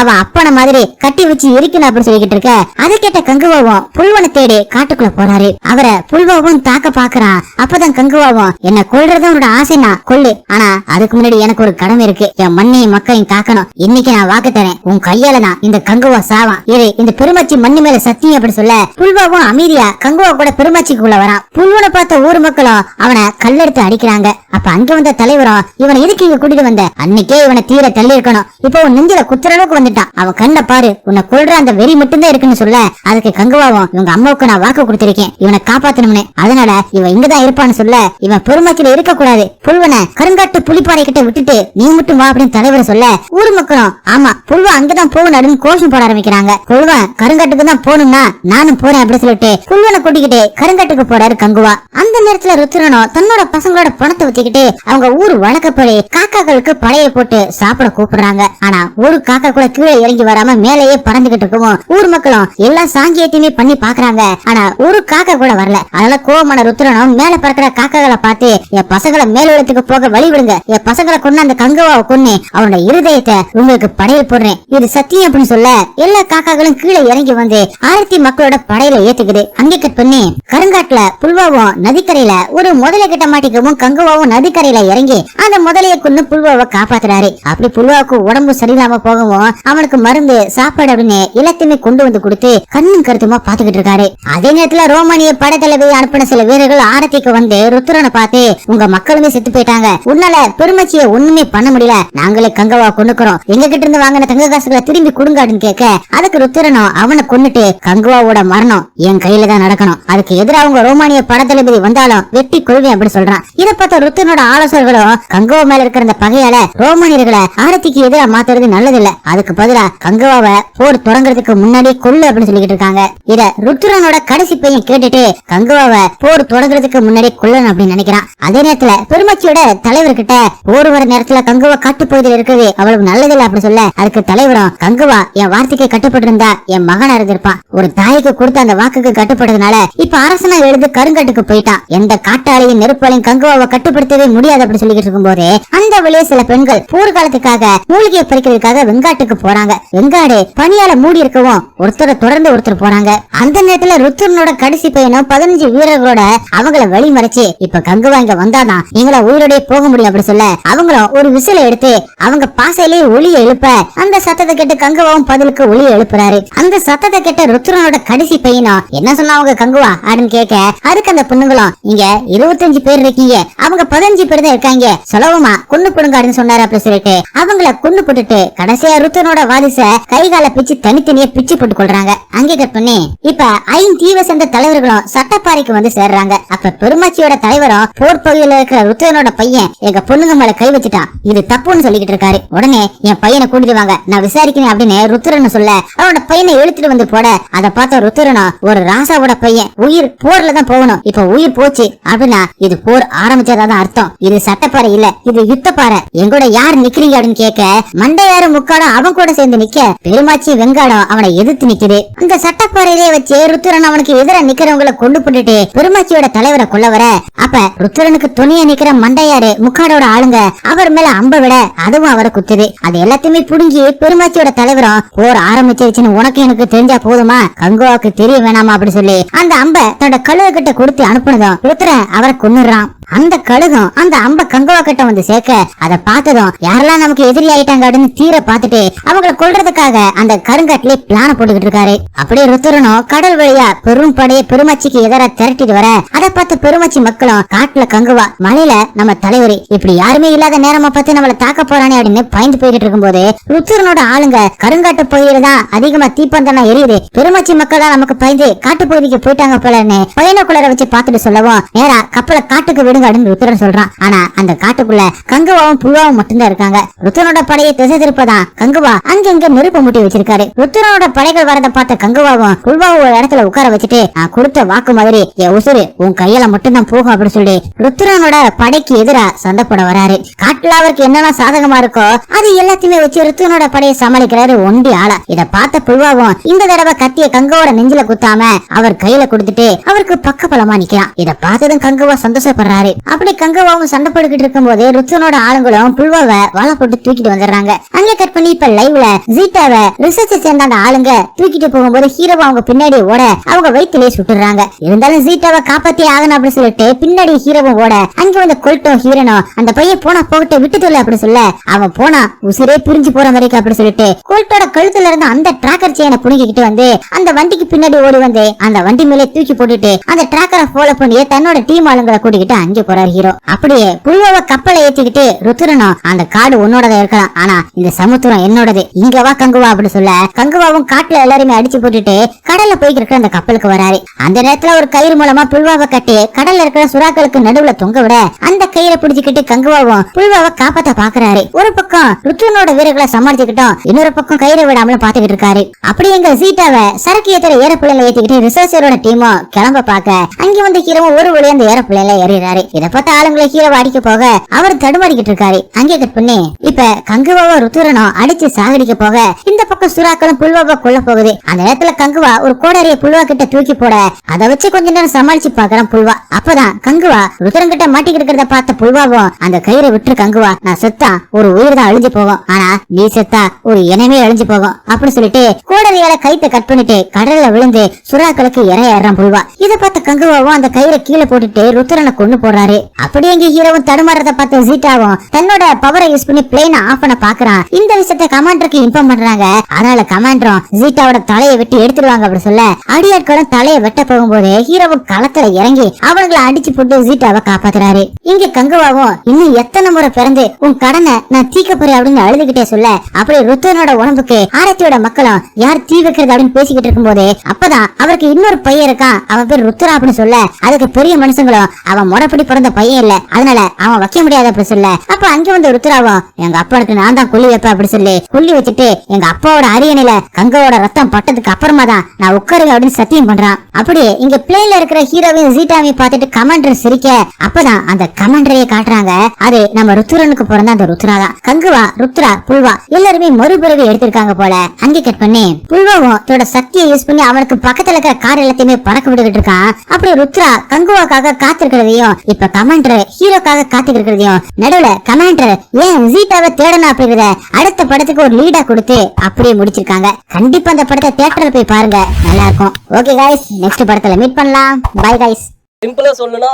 S1: அவ அப்பன மாதிரி கட்டி வச்சு இருக்கணும் அப்படின்னு சொல்லிக்கிட்டு இருக்க அதை கேட்ட கங்குவாவும் புல்வனை தேடி காட்டுக்குள்ள போறாரு. அவரை புல்வாவும் தாக்க பாக்குறான் அப்பதான் கங்குவாவும் என்ன கொல்றது உன்னோட ஆசைனா கொல்லு. ஆனா அதுக்கு முன்னாடி எனக்கு ஒரு கடமை இருக்கு. என் மண்ணையும் மக்களையும் காக்கணும் இன்னைக்கு நான் வாக்கு தரேன். உன் கையால நான் இந்த கங்குவா சாவான். இது இந்த பெருமாச்சி மண்ணு மேல சத்தியம் அப்படி சொல்ல. புல்வாவும் அமைதியா கங்குவா கூட பெருமாச்சிக்குள்ள வரான். புல்வனை பார்த்த ஊர் மக்களும் அவனை கல்லெடுத்து அடிக்கிறாங்க. அப்ப அங்க வந்த தலைவரும் இவனை எதுக்கு இங்க கூட்டிட்டு வந்த? அன்னைக்கே இவனை தீர தள்ளி இருக்கணும் இப்போ உன் நெஞ்சில குத்துற அளவுக்கு வந்துட்டான் அவன் கண்ண பாரு. உன்னை கொல்ற அந்த வெறி மட்டும்தான் இருக்குன்னு சொல்ல. அதுக்கு கங்குவாவும் இவங்க அம்மாவுக்கு நான் வாக்கு கொடுத்திருக்கேன். இவனை காப்பாத்தணும்னு. அதனால இவன் இங்கதான் இருப்பான்னு சொல்ல. இவன் பெருமாச்சில இருக்க கூடாது புல்வனை கருங்காட்டு புலிப்பாறை கிட்ட விட்டுட்டு நீ மட்டும் வா அப்படின்னு தலைவர் சொல்ல. ஊர் மக்களும் ஆமா புல்வா அங்கதான் போகணும் அப்படின்னு கோஷம் போட ஆரம்பிக்கிறாங்க. புல்வன் கருங்காட்டுக்கு தான் போகணும்னா நானும் போறேன் அப்படின்னு சொல்லிட்டு புல்வனை கூட்டிக்கிட்டு கருங்கட்டுக்கு போறாரு கங்குவா. அந்த நேரத்துல ருத்ரனும் தன்னோட பசங்களோட பணத்தை வச்சுக்கிட்டு அவங்க ஊர் வழக்கப்படி காக்காக்களுக்கு பழைய போட்டு சாப்பிட கூப்பிடுறாங்க. ஆனா ஒரு காக்கா கூட கீழே இறங்கி வராம மேலேயே பறந்துகிட்டு இருக்கவும் ஊர் மக்களும் எல்லா சாங்கியத்தையுமே பண்ணி பாக்குறாங்க. ஆனா ஒரு காக்கா கூட வரல. அதனால கோவமான ருத்ரனும் மேல பறக்கிற காக்காக்களை பார்த்து என் பசங்களை மேலுலகத்துக்கு போக வழி விடுங்க. என் பசங்களை கொண்டு அந்த கங்குவாவை கொண்டு அவனோட இருதயத்தை உங்களுக்கு படையல் போடுறேன். இது சத்தியம் அப்படின்னு சொல்ல எல்லா காக்காக்களும் கீழே இறங்கி வந்து ஆரத்தி மக்களோட படையில ஏத்துக்குது. அங்கே கட் பண்ணி கருங்காட்டுல புல்வாவும் நதிக்கரையில ஒரு முதலை கிட்ட மாட்டிக்கவும் கங்குவாவும் நதிக்கரையில இறங்கி அந்த முதலைய கொண்டு புல்வாவை காப்பாத்துறாரு. அப்படி புல்வாவுக்கு உடம்பு சரியில்லாம போகவும் அவனுக்கு மருந்து சாப்பாடு அப்படின்னு எல்லாத்தையுமே கொண்டு வந்து கொடுத்து கண்ணும் கருத்துமா பாத்துக்கிட்டு இருக்காரு. அதே நேரத்துல ரோமானிய படைத்தளபதி அனுப்பின சில வீரர்கள் ஆரத்திக்கு வந்து ருத்ரனை பார்த்து உங்க மக்களுமே செத்து போயிட்டாங்க. உன்னால பெருமச்சிய ஒண்ணுமே பண்ண முடியல. நாங்களே கங்கவா கொண்டுக்கிறோம் எங்க கிட்ட இருந்து வாங்கின தங்க காசுகளை திரும்பி கொடுங்க அப்படின்னு கேட்க அதுக்கு ருத்ரனும் அவனை கொண்டுட்டு கங்குவாவோட மரணம் என் கையில தான் நடக்கணும். அதுக்கு எதிராக அவங்க ரோமானிய படத்தளபதி வந்தாலும் வெட்டி கொள்வேன் அப்படி சொல்றான். இதை பார்த்த ருத்தனோட ஆலோசகர்களும் கங்குவா மேல இருக்கிற அந்த பகையால ரோமானியர்களை ஆரத்திக்கு எதிராக மாத்துறது நல்லதில்ல. அதுக்கு பதிலா கங்குவாவை போர் தொடங்குறதுக்கு முன்னாடியே கொள்ளு அப்படின்னு சொல்லிக்கிட்டு இருக்காங்க. இத ருத்ரனோட கடைசி பையன் கேட்டுட்டு கங்குவாவை போர் தொடங்குறதுக்கு முன்னாடியே கொல்லணும் அப்படின்னு நினைக்கிறான். அதே நேரத்துல பெருமச்சியோட தலைவர்கிட்ட போர் வர நேரத்துல கங்குவா காட்டுப்பகுதியில் இருக்கிறது அவ்வளவு நல்லதில்ல அப்படின்னு சொல்ல அதுக்கு தலைவரும் கங்குவா என் வார்த்தைக்கு கட்டுப்பட்டு இருந்தா என் மகனா இருந்திருப்பான். ஒரு தாய்க்கு கொடுத்த அந்த வாக்குக்கு கட்டுப்பட்டதுனால இப்ப அரசனா எழுந்து கருங்கட்டுக்கு போயிட்டான் எந்த காட்டாளையும் நெருப்பாளையும் கங்குவாவை கட்டுப்படுத்தவே முடியாது அப்படின்னு சொல்லிக்கிட்டு இருக்கும்போது அந்த வழியே சில பெண்கள் போர்க்காலத்துக்காக மூலிகையை பறிக்கிறதுக்காக வெங்காட்டுக்கு போறாங்க. வெங்காடு பணியால மூடி இருக்கவும் ஒருத்தரை தொடர்ந்து ஒருத்தர் போறாங்க. அந்த நேரத்துல ருத்ரனோட கடைசி பையனும் பதினஞ்சு வீரர்களோட அவங்கள வழி மறைச்சு இப்ப கங்குவா இங்க வந்தாதான் நீங்களா உயிரோடய போக முடியும் அப்படி சொல்ல அவங்களும் ஒரு விசில எடுத்து அவங்க பாசையிலேயே ஒளிய எழுப்ப அந்த சத்தத்தை கேட்டு கங்குவாவும் பதிலுக்கு ஒளிய எழுப்புறாரு. அந்த சத்தத்தை கேட்ட ருத்ரனோட கடைசி பையனும் என்ன சொன்னா அவங்க கங்குவா? அப்படின்னு கேட்க அதுக்கு அந்த பொண்ணுங்களும் இங்க இருபத்தஞ்சு பேர் இருக்கீங்க. அவங்க பதினஞ்சு பேர் தான் இருக்காங்க. சுலபமா கொண்டு போடுங்க அப்படின்னு சொன்னாரு அப்படி சொல்லிட்டு அவங்கள கொண்டு போட்டுட்டு கடைசியா ருத்தனோட வாரிச கை கால பிச்சு தனித்தனியா பிச்சு போட்டு கொள்றாங்க. அங்கே கட் பண்ணி இப்ப ஐந்து ஐந்தீவ சேர்ந்த தலைவர்களும் சட்டப்பாறைக்கு வந்து சேர்றாங்க. அப்ப பெருமாச்சியோட தலைவரும் போர் பகுதியில் இருக்கிற ருத்தனோட பையன் எங்க பொண்ணுங்க மேல கை வச்சுட்டான். இது தப்புன்னு சொல்லிக்கிட்டு இருக்காரு. உடனே என் பையனை கூட்டிட்டு வாங்க. நான் விசாரிக்கிறேன் அப்படின்னு ருத்ரன் சொல்ல அவனோட பையனை எழுத்துட்டு வந்து போட அதை பார்த்த ருத்ரனா ஒரு ராசாவோட பையன் உயிர் போர்ல தான் போகணும். இப்ப உயிர் போச்சு அப்படின்னா இது போர் ஆரம்பிச்சதாதான் அர்த்தம். இது சட்டப்பாறை இல்ல இது யுத்தப்பாறை. எங்கூட யார் நிக்கிறீங்க அப்படின்னு கேட்க மண்டையாரு முக்காடும் அவன் கூட சேர்ந்து நிக்க பெருமாச்சி வெங்காடம் அவனை எதிர்த்து நிக்குது. அந்த சட்டப்பாறையிலே வச்சு ருத்ரன் அவனுக்கு எதிராக நிக்கிறவங்கள கொண்டு போட்டுட்டு பெருமாச்சியோட தலைவரை கொல்ல வர. அப்ப ருத்ரனுக்கு துணியா நிக்கிற மண்டையாரு முக்காடோட ஆளுங்க அவர் மேல அம்ப விட அதுவும் அவரை குத்துது. அது எல்லாத்தையுமே புடுங்கி பெருமாச்சியோட தலைவரும் போர் ஆரம்பிச்சிருச்சுன்னு உனக்கு எனக்கு தெரிஞ்சா போதுமா? கங்குவாவுக்கு தெரிய வேணாமா அப்படி சொல்லி அந்த அம்ப தன்னோட கழுவு கிட்ட கொடுத்து அனுப்புனதும் ருத்ரன் அவரை கொன்னுறான் அந்த கழுகும் அந்த அம்ப கங்குவா கிட்ட வந்து சேர்க்க அதை பார்த்ததும் யாரெல்லாம் நமக்கு எதிரி ஆயிட்டாங்க அப்படின்னு தீர பார்த்துட்டு அவங்கள கொல்றதுக்காக அந்த கருங்காட்டிலே பிளான போட்டுக்கிட்டு இருக்காரு. அப்படியே ருத்துரனும் கடல் வழியா பெரும் படையை பெருமச்சிக்கு எதிராக திரட்டிட்டு வர அதை பார்த்து பெருமச்சி மக்களும் காட்டுல கங்குவா மலையில நம்ம தலைவரி இப்படி யாருமே இல்லாத நேரமா பார்த்து நம்மள தாக்க போறானே அப்படின்னு பயந்து போயிட்டு இருக்கும்போது ருத்துரனோட ஆளுங்க கருங்காட்டு பகுதியில தான் அதிகமா தீப்பந்தனா எரியுது. பெருமாச்சி மக்கள் தான் நமக்கு பயந்து காட்டு பகுதிக்கு போயிட்டாங்க போலன்னு பையனுக்குள்ளர வச்சு பார்த்துட்டு சொல்லவும் நேரா கப்பலை காட்டுக்கு விடு அப்படின்னு ருத்ரன் சொல்றான். ஆனா அந்த காட்டுக்குள்ள கங்குவாவும் புழுவாவும் மட்டும்தான் இருக்காங்க. ருத்ரனோட படையை திசை திருப்பதான் கங்குவா அங்கங்க நெருப்பு முட்டி வச்சிருக்காரு. ருத்ரனோட படைகள் வரத பார்த்த கங்குவாவும் புழுவாவும் ஒரு இடத்துல உட்கார வச்சுட்டு நான் கொடுத்த வாக்கு மாதிரி என் உசுறு உன் கையில மட்டும்தான் போகும் அப்படின்னு சொல்லி ருத்ரனோட படைக்கு எதிரா சண்டை வராரு. காட்டுல அவருக்கு என்னெல்லாம் சாதகமா இருக்கோ அது எல்லாத்தையுமே வச்சு ருத்ரனோட படையை சமாளிக்கிறாரு ஒண்டி ஆளா. இத பார்த்த புழுவாவும் இந்த தடவை கத்திய கங்குவோட நெஞ்சில குத்தாம அவர் கையில கொடுத்துட்டு அவருக்கு பக்க பலமா நிக்கிறான். இத பார்த்ததும் கங்குவா சந்தோஷப்படுறாரு. மாதிரி அப்படி கங்கவாவும் சண்டை போட்டுக்கிட்டு இருக்கும் இருக்கும்போது ருத்வனோட ஆளுங்களும் புழுவாவை வாழை போட்டு தூக்கிட்டு வந்துடுறாங்க. அங்க கட் பண்ணி இப்ப லைவ்ல ஜீட்டாவை ரிசர்ச் சேர்ந்த அந்த ஆளுங்க தூக்கிட்டு போகும்போது ஹீரோவை அவங்க பின்னாடி ஓட அவங்க வயிற்றுலயே சுட்டுறாங்க. இருந்தாலும் ஜீட்டாவை காப்பாத்தி ஆகணும் அப்படின்னு சொல்லிட்டு பின்னாடி ஹீரோவும் ஓட அங்க வந்து கொல்ட்டோ ஹீரனும் அந்த பையன் போனா போகட்டு விட்டுட்டு அப்படின்னு சொல்ல அவன் போனா உசிரே பிரிஞ்சு போற வரைக்கும் அப்படின்னு சொல்லிட்டு கொல்ட்டோட கழுத்துல இருந்து அந்த டிராக்கர் செயினை புடுங்கிக்கிட்டு வந்து அந்த வண்டிக்கு பின்னாடி ஓடி வந்து அந்த வண்டி மேலே தூக்கி போட்டுட்டு அந்த டிராக்கரை ஃபாலோ பண்ணி தன்னோட டீம் ஆளுங்களை கூட்டிக்கிட்டு அங்க போறாரு ஹீரோ. அப்படியே புல்வாவ கப்பலை ஏத்திக்கிட்டு ருத்ரனும் அந்த காடு உன்னோடதா இருக்கலாம். ஆனா இந்த சமுத்திரம் என்னோடது? இங்க வா கங்குவா அப்படி சொல்ல. கங்குவாவும் காட்டுல எல்லாருமே அடிச்சு போட்டுட்டு கடல்ல போய்க்கு இருக்கிற அந்த கப்பலுக்கு வராரு. அந்த நேரத்துல ஒரு கயிறு மூலமா புல்வாவை கட்டி கடல்ல இருக்கிற சுறாக்களுக்கு நடுவுல தொங்க விட அந்த கயிறை பிடிச்சுக்கிட்டு கங்குவாவும் புல்வாவை காப்பாத்த பாக்குறாரு. ஒரு பக்கம் ருத்ரனோட வீரர்களை சமாளிச்சுக்கிட்டோம். இன்னொரு பக்கம் கயிறை விடாமலும் பாத்துக்கிட்டு இருக்காரு. அப்படி எங்க சீட்டாவை சரக்கு ஏத்துற ஏறப்பிள்ளைல ஏத்திக்கிட்டு ரிசர்ச்சரோட டீமும் கிளம்ப பாக்க அங்க வந்து ஹீரோவும் ஒரு வழியா அந்த ஏறப்பிள்ளைல ஏறிடுறாரு. இத பார்த்த ஆளுங்களை ஹீரோ அடிக்க போக அவர் தடுமாறிக்கிட்டு இருக்காரு. அங்கே கட் பண்ணி இப்ப கங்குவாவோ ருத்துரனும் அடிச்சு சாகடிக்க போக இந்த பக்கம் சுறாக்களும் புல்வாவை கொல்ல போகுது. அந்த நேரத்துல கங்குவா ஒரு கோடரிய புல்வா கிட்ட தூக்கி போட அதை வச்சு கொஞ்ச நேரம் சமாளிச்சு பாக்குறான் புல்வா. அப்பதான் கங்குவா ருத்ரன் கிட்ட மாட்டிக்கிட்டு இருக்கிறத பார்த்த புல்வாவும் அந்த கயிறை விட்டு கங்குவா. நான் செத்தா ஒரு உயிர் தான் அழிஞ்சு போகும். ஆனா நீ செத்தா ஒரு இனமே அழிஞ்சு போகும். அப்படின்னு சொல்லிட்டு கோடரியால கைத்தை கட் பண்ணிட்டு கடல்ல விழுந்து சுறாக்களுக்கு இறையாடுறான் புல்வா. இத பார்த்த கங்குவாவும் அந்த கயிறை கீழே போட்டுட்டு ருத்ரனை கொண்டு போறாரு அப்படியே எங்க ஹீரோவும் தடுமாறத பார்த்த ஜீட்டாவும் தன்னோட பவரை யூஸ் பண்ணி பிளேனை ஆஃப் பண்ண பாக்குறான் இந்த விஷயத்த கமாண்டருக்கு இன்ஃபார்ம் பண்றாங்க. அதனால கமாண்டரும் ஜீட்டாவோட தலையை வெட்டி எடுத்துருவாங்க அப்படி சொல்ல. அடியாட்களும் தலையை வெட்ட போகும்போது ஹீரோவும் களத்துல இறங்கி அவங்களை அடிச்சு போட்டு ஜீட்டாவை காப்பாத்துறாரு. இங்க கங்குவாவும் இன்னும் எத்தனை முறை பிறந்து உன் கடனை நான் தீக்க போறேன் அப்படின்னு அழுதுகிட்டே சொல்ல அப்படியே ருத்தனோட உடம்புக்கு ஆரத்தியோட மக்களும் யார் தீ வைக்கிறது அப்படின்னு பேசிக்கிட்டு இருக்கும்போது அப்பதான் அவருக்கு இன்னொரு பையன் இருக்கான். அவன் பேர் ருத்ரா அப்படின்னு சொல்ல அதுக்கு பெரிய மனுஷங்களும் அவன் முறைப்படி அப்படி பிறந்த பையன் இல்ல. அதனால அவன் வைக்க முடியாது அப்படி சொல்ல அப்ப அங்க வந்து ருத்ராவும் எங்க அப்பாவுக்கு நான் தான் கொல்லி வைப்பேன் அப்படி சொல்லி கொல்லி வச்சுட்டு எங்க அப்பாவோட அரியணையில கங்கவோட ரத்தம் பட்டதுக்கு அப்புறமா தான் நான் உட்காருங்க அப்படின்னு சத்தியம் பண்றான். அப்படி இங்க பிளேன்ல இருக்கிற ஹீரோவையும் ஜீட்டாவையும் பார்த்துட்டு கமாண்டர் சிரிக்க அப்பதான் அந்த கமாண்டரையே காட்டுறாங்க. அது நம்ம ருத்ரனுக்கு பிறந்த அந்த ருத்ரா தான். கங்குவா ருத்ரா புல்வா எல்லாருமே மறுபிறவி எடுத்திருக்காங்க போல. அங்கே கட் பண்ணி புல்வாவும் தன்னோட சக்தியை யூஸ் பண்ணி அவனுக்கு பக்கத்துல இருக்கிற கார் எல்லாத்தையுமே பறக்க விட்டுக்கிட்டு இருக்கான். அப்படி ருத்ரா கங்குவாக்காக காத்திருக்கிறதையும் இப்ப கமாண்டர் ஹீரோக்காக காத்துக்கிறதையும் நடுவுல கமாண்டர் ஏன் ஜீட்டாவை தேடணும் அப்படிங்கிற அடுத்த படத்துக்கு ஒரு லீடா கொடுத்து அப்படியே முடிச்சிருக்காங்க. கண்டிப்பா அந்த படத்தை தியேட்டர்ல போய் பாருங்க. நல்லா இருக்கும் ஓகே காய்ஸ் நெக்ஸ்ட் படத்துல மீட் பண்ணலாம். பாய் காய்ஸ்
S2: சிம்பிளா சொல்லணும்னா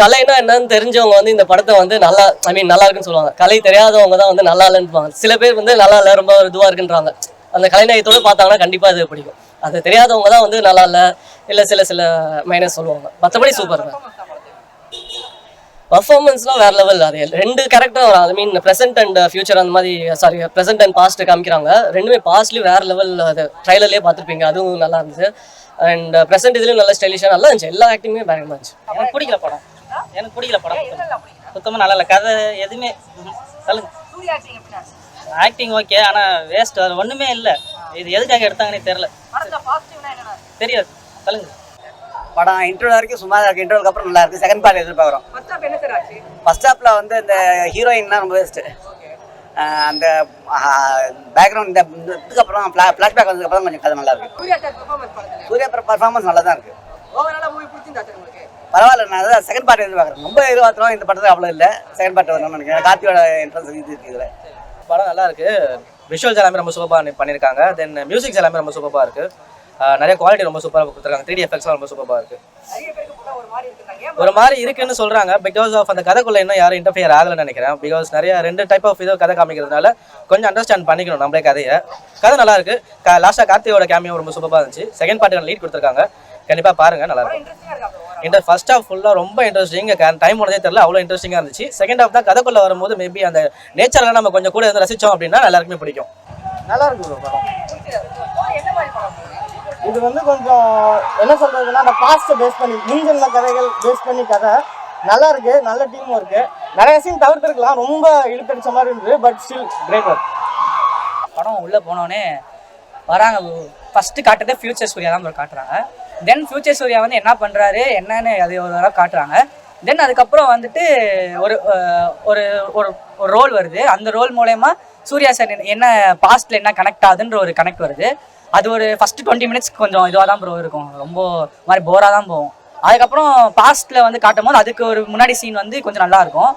S2: கலைனா என்னன்னு தெரிஞ்சவங்க வந்து இந்த படத்தை வந்து நல்லா ஐ மீன் நல்லா இருக்குன்னு சொல்லுவாங்க. கலை தெரியாதவங்க தான் வந்து நல்லா இல்லைன்னு சில பேர் வந்து நல்லா இல்லை ரொம்ப இதுவா இருக்குன்றாங்க. அந்த கலைநயத்தோட பார்த்தாங்கன்னா கண்டிப்பா இது பிடிக்கும். அது தெரியாதவங்க தான் வந்து நல்லா இல்லை இல்லை சில சில மைனஸ் சொல்லுவாங்க. மற்றபடி சூப்பர் பர்ஃபார்மன்ஸ்லாம் வேற லெவல் அது. ரெண்டு கேரக்டர் வரும் I mean present and future அந்த மாதிரி சாரி ப்ரெசென்ட் அண்ட் பாஸ்ட் காமிக்கிறாங்க. ரெண்டுமே பாஸ்ட்லேயும் வேற லெவல் அது. ட்ரைலர்லேயே பார்த்துருப்பீங்க அதுவும் நல்லா இருந்துச்சு. அண்ட் ப்ரெசென்ட் இதுலேயும் நல்ல ஸ்டைலிஷாக நல்லா இருந்துச்சு. எல்லா ஆக்டிங்குமே பயங்கரமாக இருந்துச்சு.
S3: எனக்கு பிடிக்கல படம். எனக்கு பிடிக்கல படம். சுத்தமாக நல்லா இல்லை. கதை எதுவுமே. சொல்லுங்க. ஆக்டிங் ஓகே ஆனால் வேஸ்ட் அது ஒன்றுமே இல்லை. இது எதுக்காக எடுத்தாங்கன்னே தெரில தெரியாது. சொல்லுங்க.
S4: படம் இன்டர்வல் வரைக்கும் சும்மா தான் இருக்கு இன்டர்வலுக்கு அப்புறம் நல்லா இருக்கு. செகண்ட் பார்ட் எதிர்பார்க்குறோம். ஃபர்ஸ்ட் ஹாப்ல வந்து இந்த ஹீரோயின் தான் ரொம்ப பெஸ்ட் அந்த பேக்ரவுண்ட் இந்த இதுக்கப்புறம் ஃப்ளாஷ்பேக் வந்ததுக்கப்புறம் கொஞ்சம் கதை நல்லா இருக்கு. சூர்யா பர்ஃபார்மன்ஸ் நல்லா தான் இருக்கு. பரவாயில்ல. நான் அதான் செகண்ட் பார்ட் எதிர்பார்க்குறேன். ரொம்ப எதிர்பார்த்தோம். இந்த படத்துக்கு அவ்வளோ இல்லை. செகண்ட் பார்ட் வரணும்னு நினைக்கிறேன். கார்த்தியோட என்ட்ரன்ஸ் இது இருக்கு இதில்.
S5: படம் நல்லா இருக்கு. விஷுவல்ஸ் எல்லாமே ரொம்ப சூப்பராக பண்ணியிருக்காங்க. தென் மியூசிக்ஸ் எல்லாமே ரொம்ப சூப்பராக இருக்கு. நிறைய குவாலிட்டி ரொம்ப சூப்பராக கொடுத்துருக்காங்க. த்ரீ டி எஃபெக்ட்ஸ்லாம் ரொம்ப சூப்பராக இருக்கு. ஒரு மாதிரி இருக்குன்னு சொல்றாங்க. பிகாஸ் ஆஃப் அந்த கதைக்குள்ள இன்னும் யாரும் இன்டர்ஃபியர் ஆகலைன்னு நினைக்கிறேன். பிகாஸ் நிறைய ரெண்டு டைப் ஆஃப் இதோ கதை காமிக்கிறதுனால கொஞ்சம் அண்டர்ஸ்டாண்ட் பண்ணிக்கணும் நம்மளே கதையை. கதை நல்லா இருக்கு. லாஸ்ட்டாக கார்த்தியோட கேமியோ ரொம்ப சூப்பராக இருந்துச்சு. செகண்ட் பார்ட்டுக்கு லீட் கொடுத்துருக்காங்க. கண்டிப்பாக பாருங்க நல்லா இருக்கும். இந்த ஃபர்ஸ்ட் ஹாஃப் ஃபுல்லாக ரொம்ப இன்ட்ரெஸ்டிங் டைம் உடனே தெரியல அவ்வளோ இன்ட்ரெஸ்டிங்காக இருந்துச்சு. செகண்ட் ஹாஃப் தான் கதைக்குள்ள வரும்போது மேபி அந்த நேச்சரில் நம்ம கொஞ்சம் கூட இருந்து ரசிச்சோம் அப்படின்னா எல்லாருக்குமே பிடிக்கும்.
S6: நல்லா இருக்கு படம். இது வந்து கொஞ்சம் என்ன சொல்றதுன்னா அந்த பாஸ்ட் பேஸ் பண்ணி முன்ஜென்ம கதைகள் பேஸ் பண்ணி கதை. நல்லா இருக்கு நல்ல டீம் இருக்கு நிறைய சீன் தவிர்த்திருக்கலாம் ரொம்ப இழுத்தடிச்ச மாதிரி இருந்தது பட் ஸ்டில் கிரேட் ஒர்க்
S3: படம் உள்ளே போனோடனே வராங்க ஃபஸ்ட்டு காட்டுறதே ஃபியூச்சர் சூர்யா தான் காட்டுறாங்க. தென் ஃபியூச்சர் சூர்யா வந்து என்ன பண்ணுறாரு என்னன்னு அது ஒரு தடவை காட்டுறாங்க. தென் அதுக்கப்புறம் வந்துட்டு ஒரு ஒரு ஒரு ஒரு ரோல் வருது. அந்த ரோல் மூலயமா சூர்யா சார் என்ன பாஸ்ட்ல என்ன கனெக்ட் ஆகுதுன்ற ஒரு கனெக்ட் வருது. அது ஒரு ஃபர்ஸ்ட் டுவெண்ட்டி மினிட்ஸ் கொஞ்சம் இதுவாக தான் ப்ரோ இருக்கும். ரொம்ப மாதிரி போராக தான் போகும். அதுக்கப்புறம் பாஸ்ட்ல வந்து காட்டும் போது அதுக்கு ஒரு முன்னாடி சீன் வந்து கொஞ்சம் நல்லா இருக்கும்.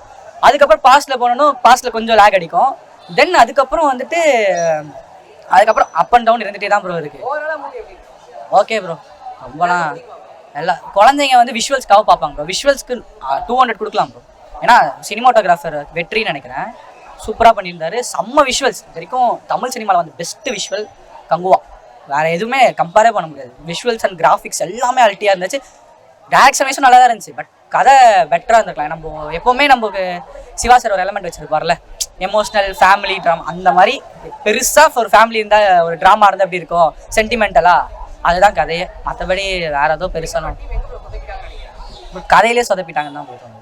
S3: அதுக்கப்புறம் பாஸ்ட்ல போனோம் பாஸ்ட்ல கொஞ்சம் லேக் அடிக்கும். தென் அதுக்கப்புறம் வந்துட்டு அதுக்கப்புறம் அப் அண்ட் டவுன் இருந்துகிட்டே தான் ப்ரோ இருக்கு. ஓகே ப்ரோ ரொம்பலாம் எல்லாம் குழந்தைங்க வந்து விஷுவல்ஸ்க்காக பார்ப்பாங்க ப்ரோ விஷுவல்ஸ்க்கு டூ ஹண்ட்ரட் கொடுக்கலாம் ப்ரோ ஏன்னா சினிமாட்டோகிராஃபர் வெற்றின்னு நினைக்கிறேன். சூப்பராக பண்ணியிருந்தாரு. செம்ம விஷுவல்ஸ் இது வரைக்கும் தமிழ் சினிமாவில் வந்து பெஸ்ட் விஷுவல் கங்குவா. வேற எதுவுமே கம்பேரே பண்ண முடியாது. விஷுவல்ஸ் அண்ட் கிராஃபிக்ஸ் எல்லாமே அல்ட்டியாக இருந்துச்சு. டேரக்ஷன் வைஸும் நல்லா தான் இருந்துச்சு. பட் கதை பெட்டராக இருந்திருக்கலாம். நம்ம எப்போவுமே நமக்கு சிவா சார் ஒரு எலமெண்ட் வச்சிருப்பார்ல எமோஷனல் ஃபேமிலி ட்ராமா அந்த மாதிரி பெருசாக ஒரு ஃபேமிலி இருந்தால் ஒரு ட்ராமா இருந்தால் எப்படி இருக்கும்? சென்டிமெண்டலாக அதுதான் கதையே. மற்றபடி வேற ஏதோ பெருசாக கதையிலே சொதப்பிட்டாங்கன்னு தான் போயிட்டு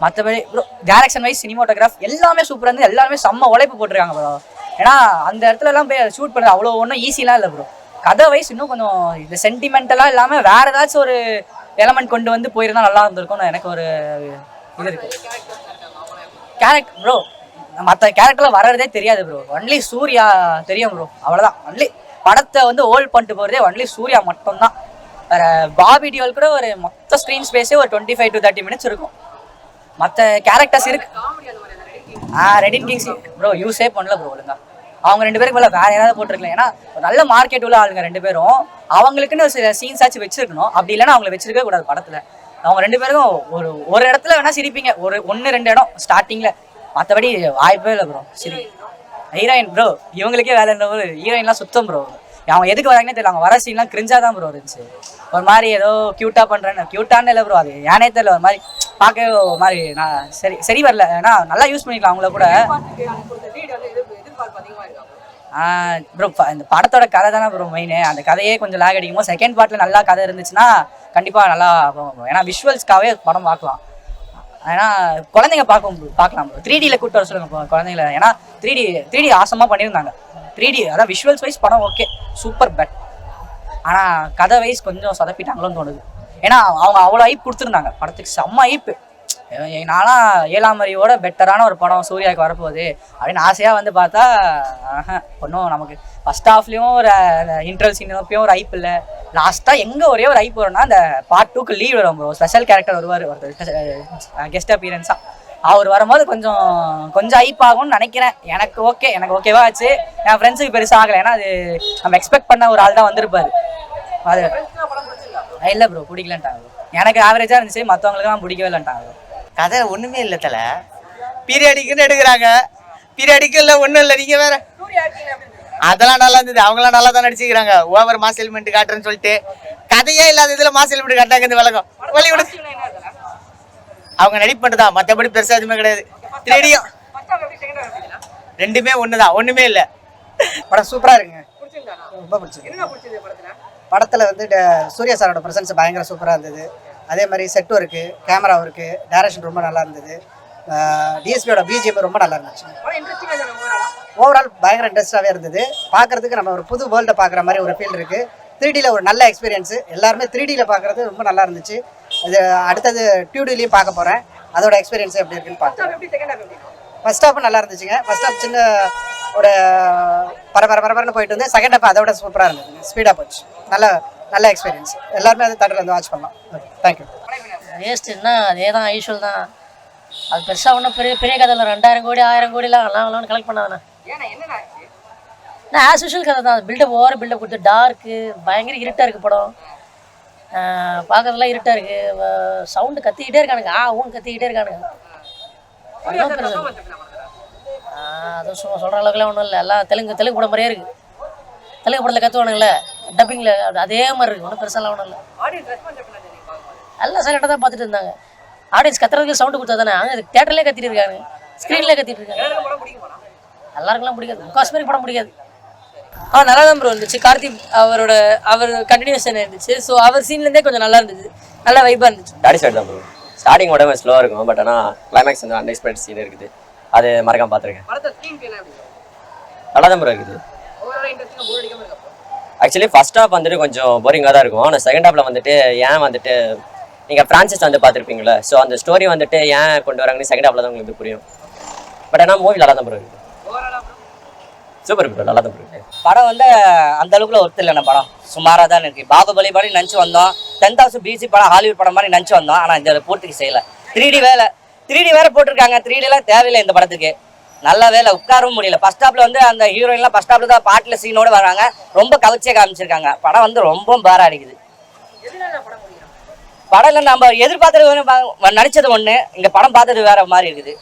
S3: மற்றபடி ப்ரோ டேரக்ஷன் வைஸ் சினிமோட்டோகிராஃப் எல்லாமே சூப்பராக இருந்து எல்லாருமே செம்ம உழைப்பு போட்டிருக்காங்க ப்ரோ ஏன்னா அந்த இடத்துல எல்லாம் போய் ஷூட் பண்ணுறது அவ்வளோ ஒன்றும் ஈஸிலாம் இல்லை ப்ரோ கதை வைஸ் இன்னும் கொஞ்சம் இந்த சென்டிமெண்டலாக இல்லாமல் வேற ஏதாச்சும் ஒரு எலமெண்ட் கொண்டு வந்து போயிருந்தா நல்லா இருந்திருக்கும்னு எனக்கு ஒரு இது இருக்கு. கேரக்டர் ப்ரோ மற்ற கேரக்டர்லாம் வர்றதே தெரியாது ப்ரோ ஒன்லி சூர்யா தெரியும் ப்ரோ அவ்வளோதான் ஒன்லி படத்தை வந்து ஹோல்ட் பண்ணிட்டு போகிறதே ஒன்லி சூர்யா மட்டும்தான். வேற பாபிடியோல் கூட ஒரு மொத்த ஸ்க்ரீன் ஸ்பேஸே ஒரு twenty five to thirty minutes இருக்கும். மற்ற கேரக்டர்ஸ் இருக்கு. ஆ ரெடின் கிங்ஸ் ப்ரோ யூஸே பண்ணல ப்ரோ ஒழுங்கா. அவங்க ரெண்டு பேருக்கு மேலே வேற யாராவது போட்டிருக்கலாம். ஏன்னா ஒரு நல்ல மார்க்கெட் உள்ள ஆளுங்க ரெண்டு பேரும். அவங்களுக்குன்னு ஒரு சில சீன்ஸ் ஆச்சு வச்சிருக்கணும். அப்படி இல்லைன்னா அவங்கள வச்சிருக்கவே கூடாது படத்துல. அவங்க ரெண்டு பேருக்கும் ஒரு ஒரு இடத்துல வேணா சிரிப்பீங்க. ஒரு ஒன்று ரெண்டு இடம் ஸ்டார்டிங்ல மற்றபடி வாய்ப்பே இல்லை ப்ரோ சரி. ஹீரோயின் ப்ரோ இவங்களுக்கே வேலை இருந்த ஒரு ஹீரோயின்லாம் சுத்தம் ப்ரோ அவங்க எதுக்கு வராங்கன்னே தெரியல. அவங்க வர சீன்லாம் கிரிஞ்சா தான் ப்ரோ இருந்துச்சு. ஒரு மாதிரி ஏதோ க்யூட்டாக பண்றேன்னு. க்யூட்டான்னு இல்லை ப்ரோ அது ஏனே தெரியல. ஒரு மாதிரி பார்க்க ஒரு மாதிரி நான் சரி சரி வரல. ஏன்னா நல்லா யூஸ் பண்ணிக்கலாம் அவங்கள கூட. ப்ரோ இந்த படத்தோட கதை தானே ப்ரோ மெயின் அந்த கதையே கொஞ்சம் லாக் அடிக்கும் செகண்ட் பார்ட்ல நல்லா கதை இருந்துச்சுன்னா கண்டிப்பாக நல்லா ஏன்னா விஷுவல்ஸ்க்காகவே படம் பார்க்கலாம். ஏன்னா குழந்தைங்க பார்க்க பார்க்கலாம் ப்ரோ த்ரீ டியில் கூட்டு வர சொல்லுங்க குழந்தைங்கள. ஏன்னா த்ரீ டி த்ரீ டி ஆசமாக பண்ணியிருந்தாங்க. த்ரீ டி அதான் விஷுவல்ஸ் வைஸ் படம் ஓகே சூப்பர் பெட் ஆனால் கதை வைஸ் கொஞ்சம் சொதப்பிட்டாங்களோன்னு தோணுது. ஏன்னா அவங்க அவ்வளோ ஐப் கொடுத்துருந்தாங்க. படத்துக்கு செம்ம ஐப்பு நானும் ஏழாம் அறிவோட பெட்டரான ஒரு படம் சூர்யாவுக்கு வரப்போகுது அப்படின்னு ஆசையாக வந்து பார்த்தா ஒன்றும் நமக்கு ஃபர்ஸ்ட் ஹாஃப்லேயும் ஒரு இன்டர்வல் சீனப்பையும் ஒரு ஐப் இல்லை. லாஸ்ட்டாக எங்கே ஒரே ஒரு ஐப் வரும்னா அந்த பார்ட் டூக்கு லீவ் வரும் ப்ரோ ஸ்பெஷல் கேரக்டர் வருவார் ஒருத்தர். கெஸ்ட் அப்பியரன்ஸாக அவர் வரும்போது கொஞ்சம் கொஞ்சம் ஐப் ஆகும்னு நினைக்கிறேன். எனக்கு ஓகே எனக்கு ஓகேவா ஆச்சு. என் ஃப்ரெண்ட்ஸுக்கு பெருசாக ஆகலை. ஏன்னா அது நம்ம எக்ஸ்பெக்ட் பண்ண ஒரு ஆள் தான் வந்திருப்பாரு. அது இல்லை ப்ரோ பிடிக்கலன்ட்டாங்க. எனக்கு ஆவரேஜாக இருந்துச்சு. மற்றவங்களுக்குலாம் பிடிக்கவே இல்லைன்ட்டாங்க.
S4: கதை ஒன்றுமே இல்லை தலை. பீரியடிக்குன்னு எடுக்கிறாங்க. பீரியடிக்கு இல்லை ஒன்றும் இல்லை. நீங்கள் வேற. அதெல்லாம் நல்லா இருந்தது. அவங்களாம் நல்லா தான் நடிச்சுக்கிறாங்க. ஓவர் மாஸ் எலிமெண்ட் காட்டுறேன்னு சொல்லிட்டு. கதையே இல்லாத இதில் மாஸ் எலிமெண்ட் காட்டாங்க இந்த விளக்கம் வழி விடு.
S7: அவங்க நடிப்பு தான். மற்றபடி பெருசாக எதுவுமே கிடையாது. த்ரீடியும் ரெண்டுமே ஒன்று தான் ஒன்றுமே இல்லை.
S8: படம் சூப்பரா இருக்குங்க. ரொம்ப பிடிச்சது படத்துல? வந்து சூர்யா சாரோட பிரசன்ஸ் பயங்கர சூப்பரா இருந்தது. அதே மாதிரி செட்டும் இருக்கு கேமராவும் இருக்கு டைரக்ஷன் ரொம்ப நல்லா இருந்தது. டிஎஸ்பியோட பிஜிஎம் ரொம்ப நல்லா இருந்துச்சு. ஓவரால் பயங்கர இன்ட்ரெஸ்டாகவே இருந்தது. பார்க்கறதுக்கு நம்ம ஒரு புது வேர்ல்டை பார்க்குற மாதிரி ஒரு ஃபீல் இருக்கு. த்ரீ டியில் ஒரு நல்ல எக்ஸ்பீரியன்ஸு எல்லாருமே த்ரீ டியில் பார்க்குறது ரொம்ப நல்லா இருந்துச்சு. இது அடுத்தது டியூடிலையும் பார்க்க போகிறேன் அதோட எக்ஸ்பீரியன்ஸ் எப்படி இருக்குன்னு பார்த்தேன் ஃபர்ஸ்ட் ஹாஃப் நல்லா இருந்துச்சுங்க. ஃபர்ஸ்ட் ஹாஃப் சின்ன ஒரு பரபர பரபரன்னு போயிட்டு வந்து செகண்ட் ஹாஃப் அதோட சூப்பராக இருந்ததுங்க ஸ்பீடாக போச்சு. நல்ல நல்ல எக்ஸ்பீரியன்ஸ் எல்லாருமே அது தேட்டரில் வந்து வாட்ச் பண்ணலாம் ஓகே தேங்க்யூ
S9: வேஸ்ட்டுன்னா அதே தான் ஐஷுவல் தான். அது பெருசாக ஒன்றும் பெரிய பெரிய கதை இல்லை. ரெண்டாயிரம் கோடி ஆயிரம் கோடிலாம் எல்லாம் கலெக்ட் பண்ணாதானே நான். ஆஸ் யூஷுவல் கதை தான். பில்டப் ஓவர் பில்டப் கொடுத்து டார்க்கு பயங்கர இருட்டாக இருக்குது படம். பார்க்கறதுலாம் இருட்டாக இருக்குது சவுண்டு கத்திக்கிட்டே இருக்கானுங்க. ஆ ஊன் கத்திக்கிட்டே இருக்கானுங்க. அதுவும் சும்மா சொல்கிற அளவுக்குலாம் ஒன்றும் இல்லை. எல்லாம் தெலுங்கு தெலுங்கு படம் மாதிரியே இருக்குது தெலுங்கு படத்தில் கற்றுவானுங்களே டப்பிங்கில் அதே மாதிரி இருக்குது ஒன்றும் பெருசாலாம் ஒன்றும் இல்லை. எல்லாம் சைலண்டாக தான் பார்த்துட்டு இருந்தாங்க. ஆடியன்ஸ் கத்துறதுக்கு சவுண்டு கொடுத்தா தானே தேட்டர்லேயே கத்திட்டு இருக்காங்க ஸ்க்ரீன்லேயே கத்திட்டு இருக்காங்க எல்லாருக்கெல்லாம் பிடிக்காது. முக்காசு பேருக்கு படம் பிடிக்காது.
S10: ஆ நல்லா தான் ப்ரோ இருந்துச்சு. கார்த்திக் அவரோட அவர் கண்டினியூஷன் இருந்துச்சு. ஸோ அவர் சீன்லேருந்தே கொஞ்சம் நல்லா இருந்துச்சு நல்லா வைப்பாக இருந்துச்சு.
S11: சாட்டிஸ்ஃபைட் தான் ப்ரோ ஸ்டார்டிங் உடம்பு ஸ்லோவாக இருக்கும். பட் ஆனால் கிளைமேக்ஸ் வந்து அன்எக்ஸ்பெக்ட் சீன் இருக்குது. அது மறக்காம பார்த்துருக்கேன் நல்லா தான் ப்ரோ இருக்குது. ஆக்சுவலி ஃபர்ஸ்ட் ஹாஃப் வந்துட்டு கொஞ்சம் போரிங்காக தான் இருக்கும். ஆனால் செகண்ட் ஹாஃப்ல வந்துட்டு ஏன் வந்துட்டு நீங்கள் ஃப்ரான்சிஸ் வந்து பார்த்துருப்பீங்களா ஸோ அந்த ஸ்டோரி வந்துட்டு ஏன் கொண்டு வராங்கன்னு செகண்ட் ஹாஃப்ல தான் உங்களுக்கு புரியும். பட் ஆனால் மூவி நல்லா தான் ப்ரோ இருக்குது சூப்பர் ப்ரோ நல்லா தான் ப்ரோ இருக்குது
S12: படம் வந்து அந்த அளவுக்குல ஒருத்தர் இல்லைண்ணா படம். சுமாராக தான் இருக்கு. பாகுபலி மாதிரி நினச்சி வந்தோம். டென் தௌசண்ட் பிசி படம் ஹாலிவுட் படம் மாதிரி நினச்சி வந்தோம். ஆனால் இந்த பூர்த்திக்கு செய்யலை. த்ரீ டி வேலை. த்ரீ டி வேற போட்டிருக்காங்க. த்ரீ டிலாம் தேவையில்லை இந்த படத்துக்கு. நல்ல வேலை உட்காரவும் முடியல. ஃபர்ஸ்ட் ஸ்டாப்ல வந்து அந்த ஹீரோயின்லாம் ஃபர்ஸ்ட் ஸ்டாப்ல தான் பாட்டில் சீனோட வராங்க. ரொம்ப கவர்ச்சியாக காமிச்சிருக்காங்க. படம் வந்து ரொம்ப பாரா அடிக்குது. படம் இல்லை நம்ம எதிர்பார்த்தது நினைச்சது ஒன்று இங்க படம் பார்த்தது வேற மாதிரி இருக்குது.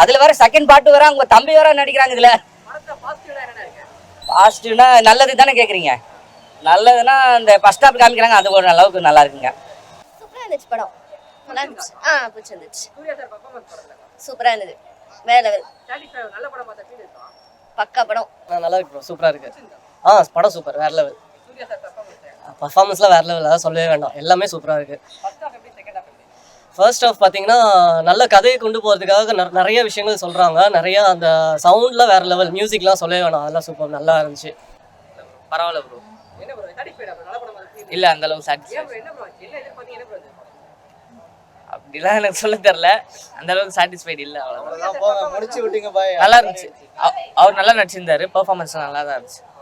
S12: அதுல வேற செகண்ட் பார்ட் வேற அவங்க தம்பி வேற நடிக்கிறாங்க இதுல. பாசிட்டிவ்னா நல்லது தானே கேக்குறீங்க. நல்லதுன்னா இந்த ஃபர்ஸ்ட் ஸ்டாப் காமிக்கிறாங்க அது ஒரு அளவுக்கு நல்லா இருக்குங்க.
S9: சூப்பராக இருந்துச்சு படம். நல்லா இருந்துச்சு. ஆ பிடிச்சிருந்துச்சு சூப்பராக இருந்தது. வேற லெவல் பக்கா படம்.
S11: நல்லா இருக்கு ப்ரோ சூப்பராக இருக்கு. ஆ படம் சூப்பர். வேற லெவல் பர்ஃபார்மன்ஸ்லாம் வேற லெவல் அதான் சொல்லவே வேண்டாம். எல்லாமே சூப்பராக இருக்கு. ஃபர்ஸ்ட் ஆஃப் பார்த்தீங்கன்னா நல்ல கதையை கொண்டு போகிறதுக்காக நிறைய விஷயங்கள் சொல்கிறாங்க நிறைய அந்த சவுண்ட்லாம் வேற லெவல் மியூசிக்லாம் சொல்லவே வேணாம். அதெல்லாம் சூப்பர் நல்லா இருந்துச்சு.
S12: பரவாயில்ல ப்ரோ இல்ல அந்த அளவுக்கு சாட்டிஸ்ஃபை அப்படிலாம் எனக்கு சொல்ல தெரியல. அந்த அளவுக்கு சாட்டிஸ்ஃபைட் இல்ல
S6: பாய்
S12: நல்லா இருந்துச்சு. அவ- அவர் நல்லா நடிச்சிருந்தாரு. பெர்ஃபார்மன்ஸ் நல்லா தான் இருந்துச்சு.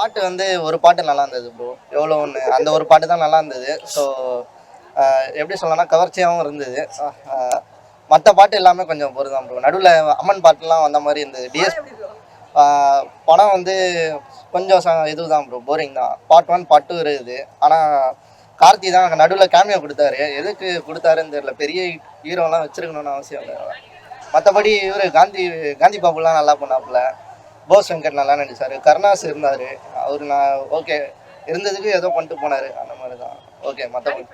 S6: பாட்டு வந்து ஒரு பாட்டு நல்லா இருந்தது ப்ரோ எவ்வளோ ஒன்று அந்த ஒரு பாட்டு தான் நல்லா இருந்தது. ஸோ எப்படி சொல்லலாம் கவர்ச்சியாகவும் இருந்தது. மற்ற பாட்டு எல்லாமே கொஞ்சம் பொருதான் ப்ரோ நடுவில் அம்மன் பாட்டுலாம் வந்த மாதிரி இருந்தது. டிஎஸ் படம் வந்து கொஞ்சம் ச இதுதான் ப்ரோ போரிங் தான். பார்ட் ஒன் பார்ட் டூ இருக்குது. ஆனால் கார்த்தி தான் நடுவில் கேமியோ கொடுத்தாரு. எதுக்கு கொடுத்தாருன்னு தெரியல. பெரிய ஹீரோலாம் வச்சிருக்கணும்னு அவசியம் இல்லை. மற்றபடி இவர் காந்தி காந்தி பாபுலாம் நல்லா பண்ணாப்புல. போஸ் வெங்கட் நல்லா நடிச்சாரு. கருணாஸ் இருந்தார். அவர் நான் ஓகே இருந்ததுக்கு ஏதோ பண்ணிட்டு போனார். அந்த மாதிரி தான் ஓகே மற்றபடி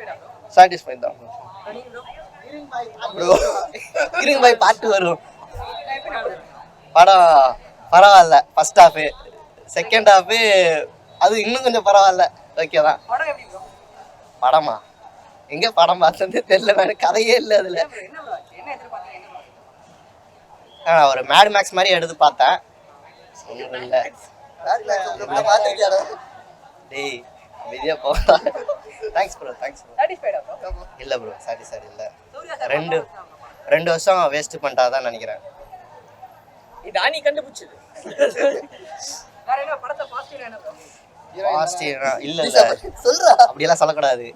S6: சாட்டிஸ்ஃபைட் தான். ப்ரோ இருங்க பாய் பாட்டு வரும். படம் பரவாயில்ல. ஃபர்ஸ்ட் ஹாஃபு செகண்ட் ஹாஃபு அது இன்னும் கொஞ்சம் பரவாயில்ல. ஓகே தான். படமா? எங்க படம் பார்த்தது தெரியல. நான் கதையே இல்லை அதில். ஆ ஒரு மேட் மேக்ஸ் மாதிரி எடுத்து பார்த்தேன். இல்ல. டேய் வெளியே போ. தேங்க்ஸ் ப்ரோ தேங்க்ஸ் ப்ரோ இல்ல ப்ரோ சாரி சாரி இல்ல. ரெண்டு ரெண்டு வருஷம் வேஸ்ட் பண்ணிட்டாதான் நினைக்கிறேன்.
S12: இது கண்டுபிடிச்சது.
S6: பாசிட்டிவ் இல்ல இல்ல. அப்படியெல்லாம் சொல்லக்கூடாது.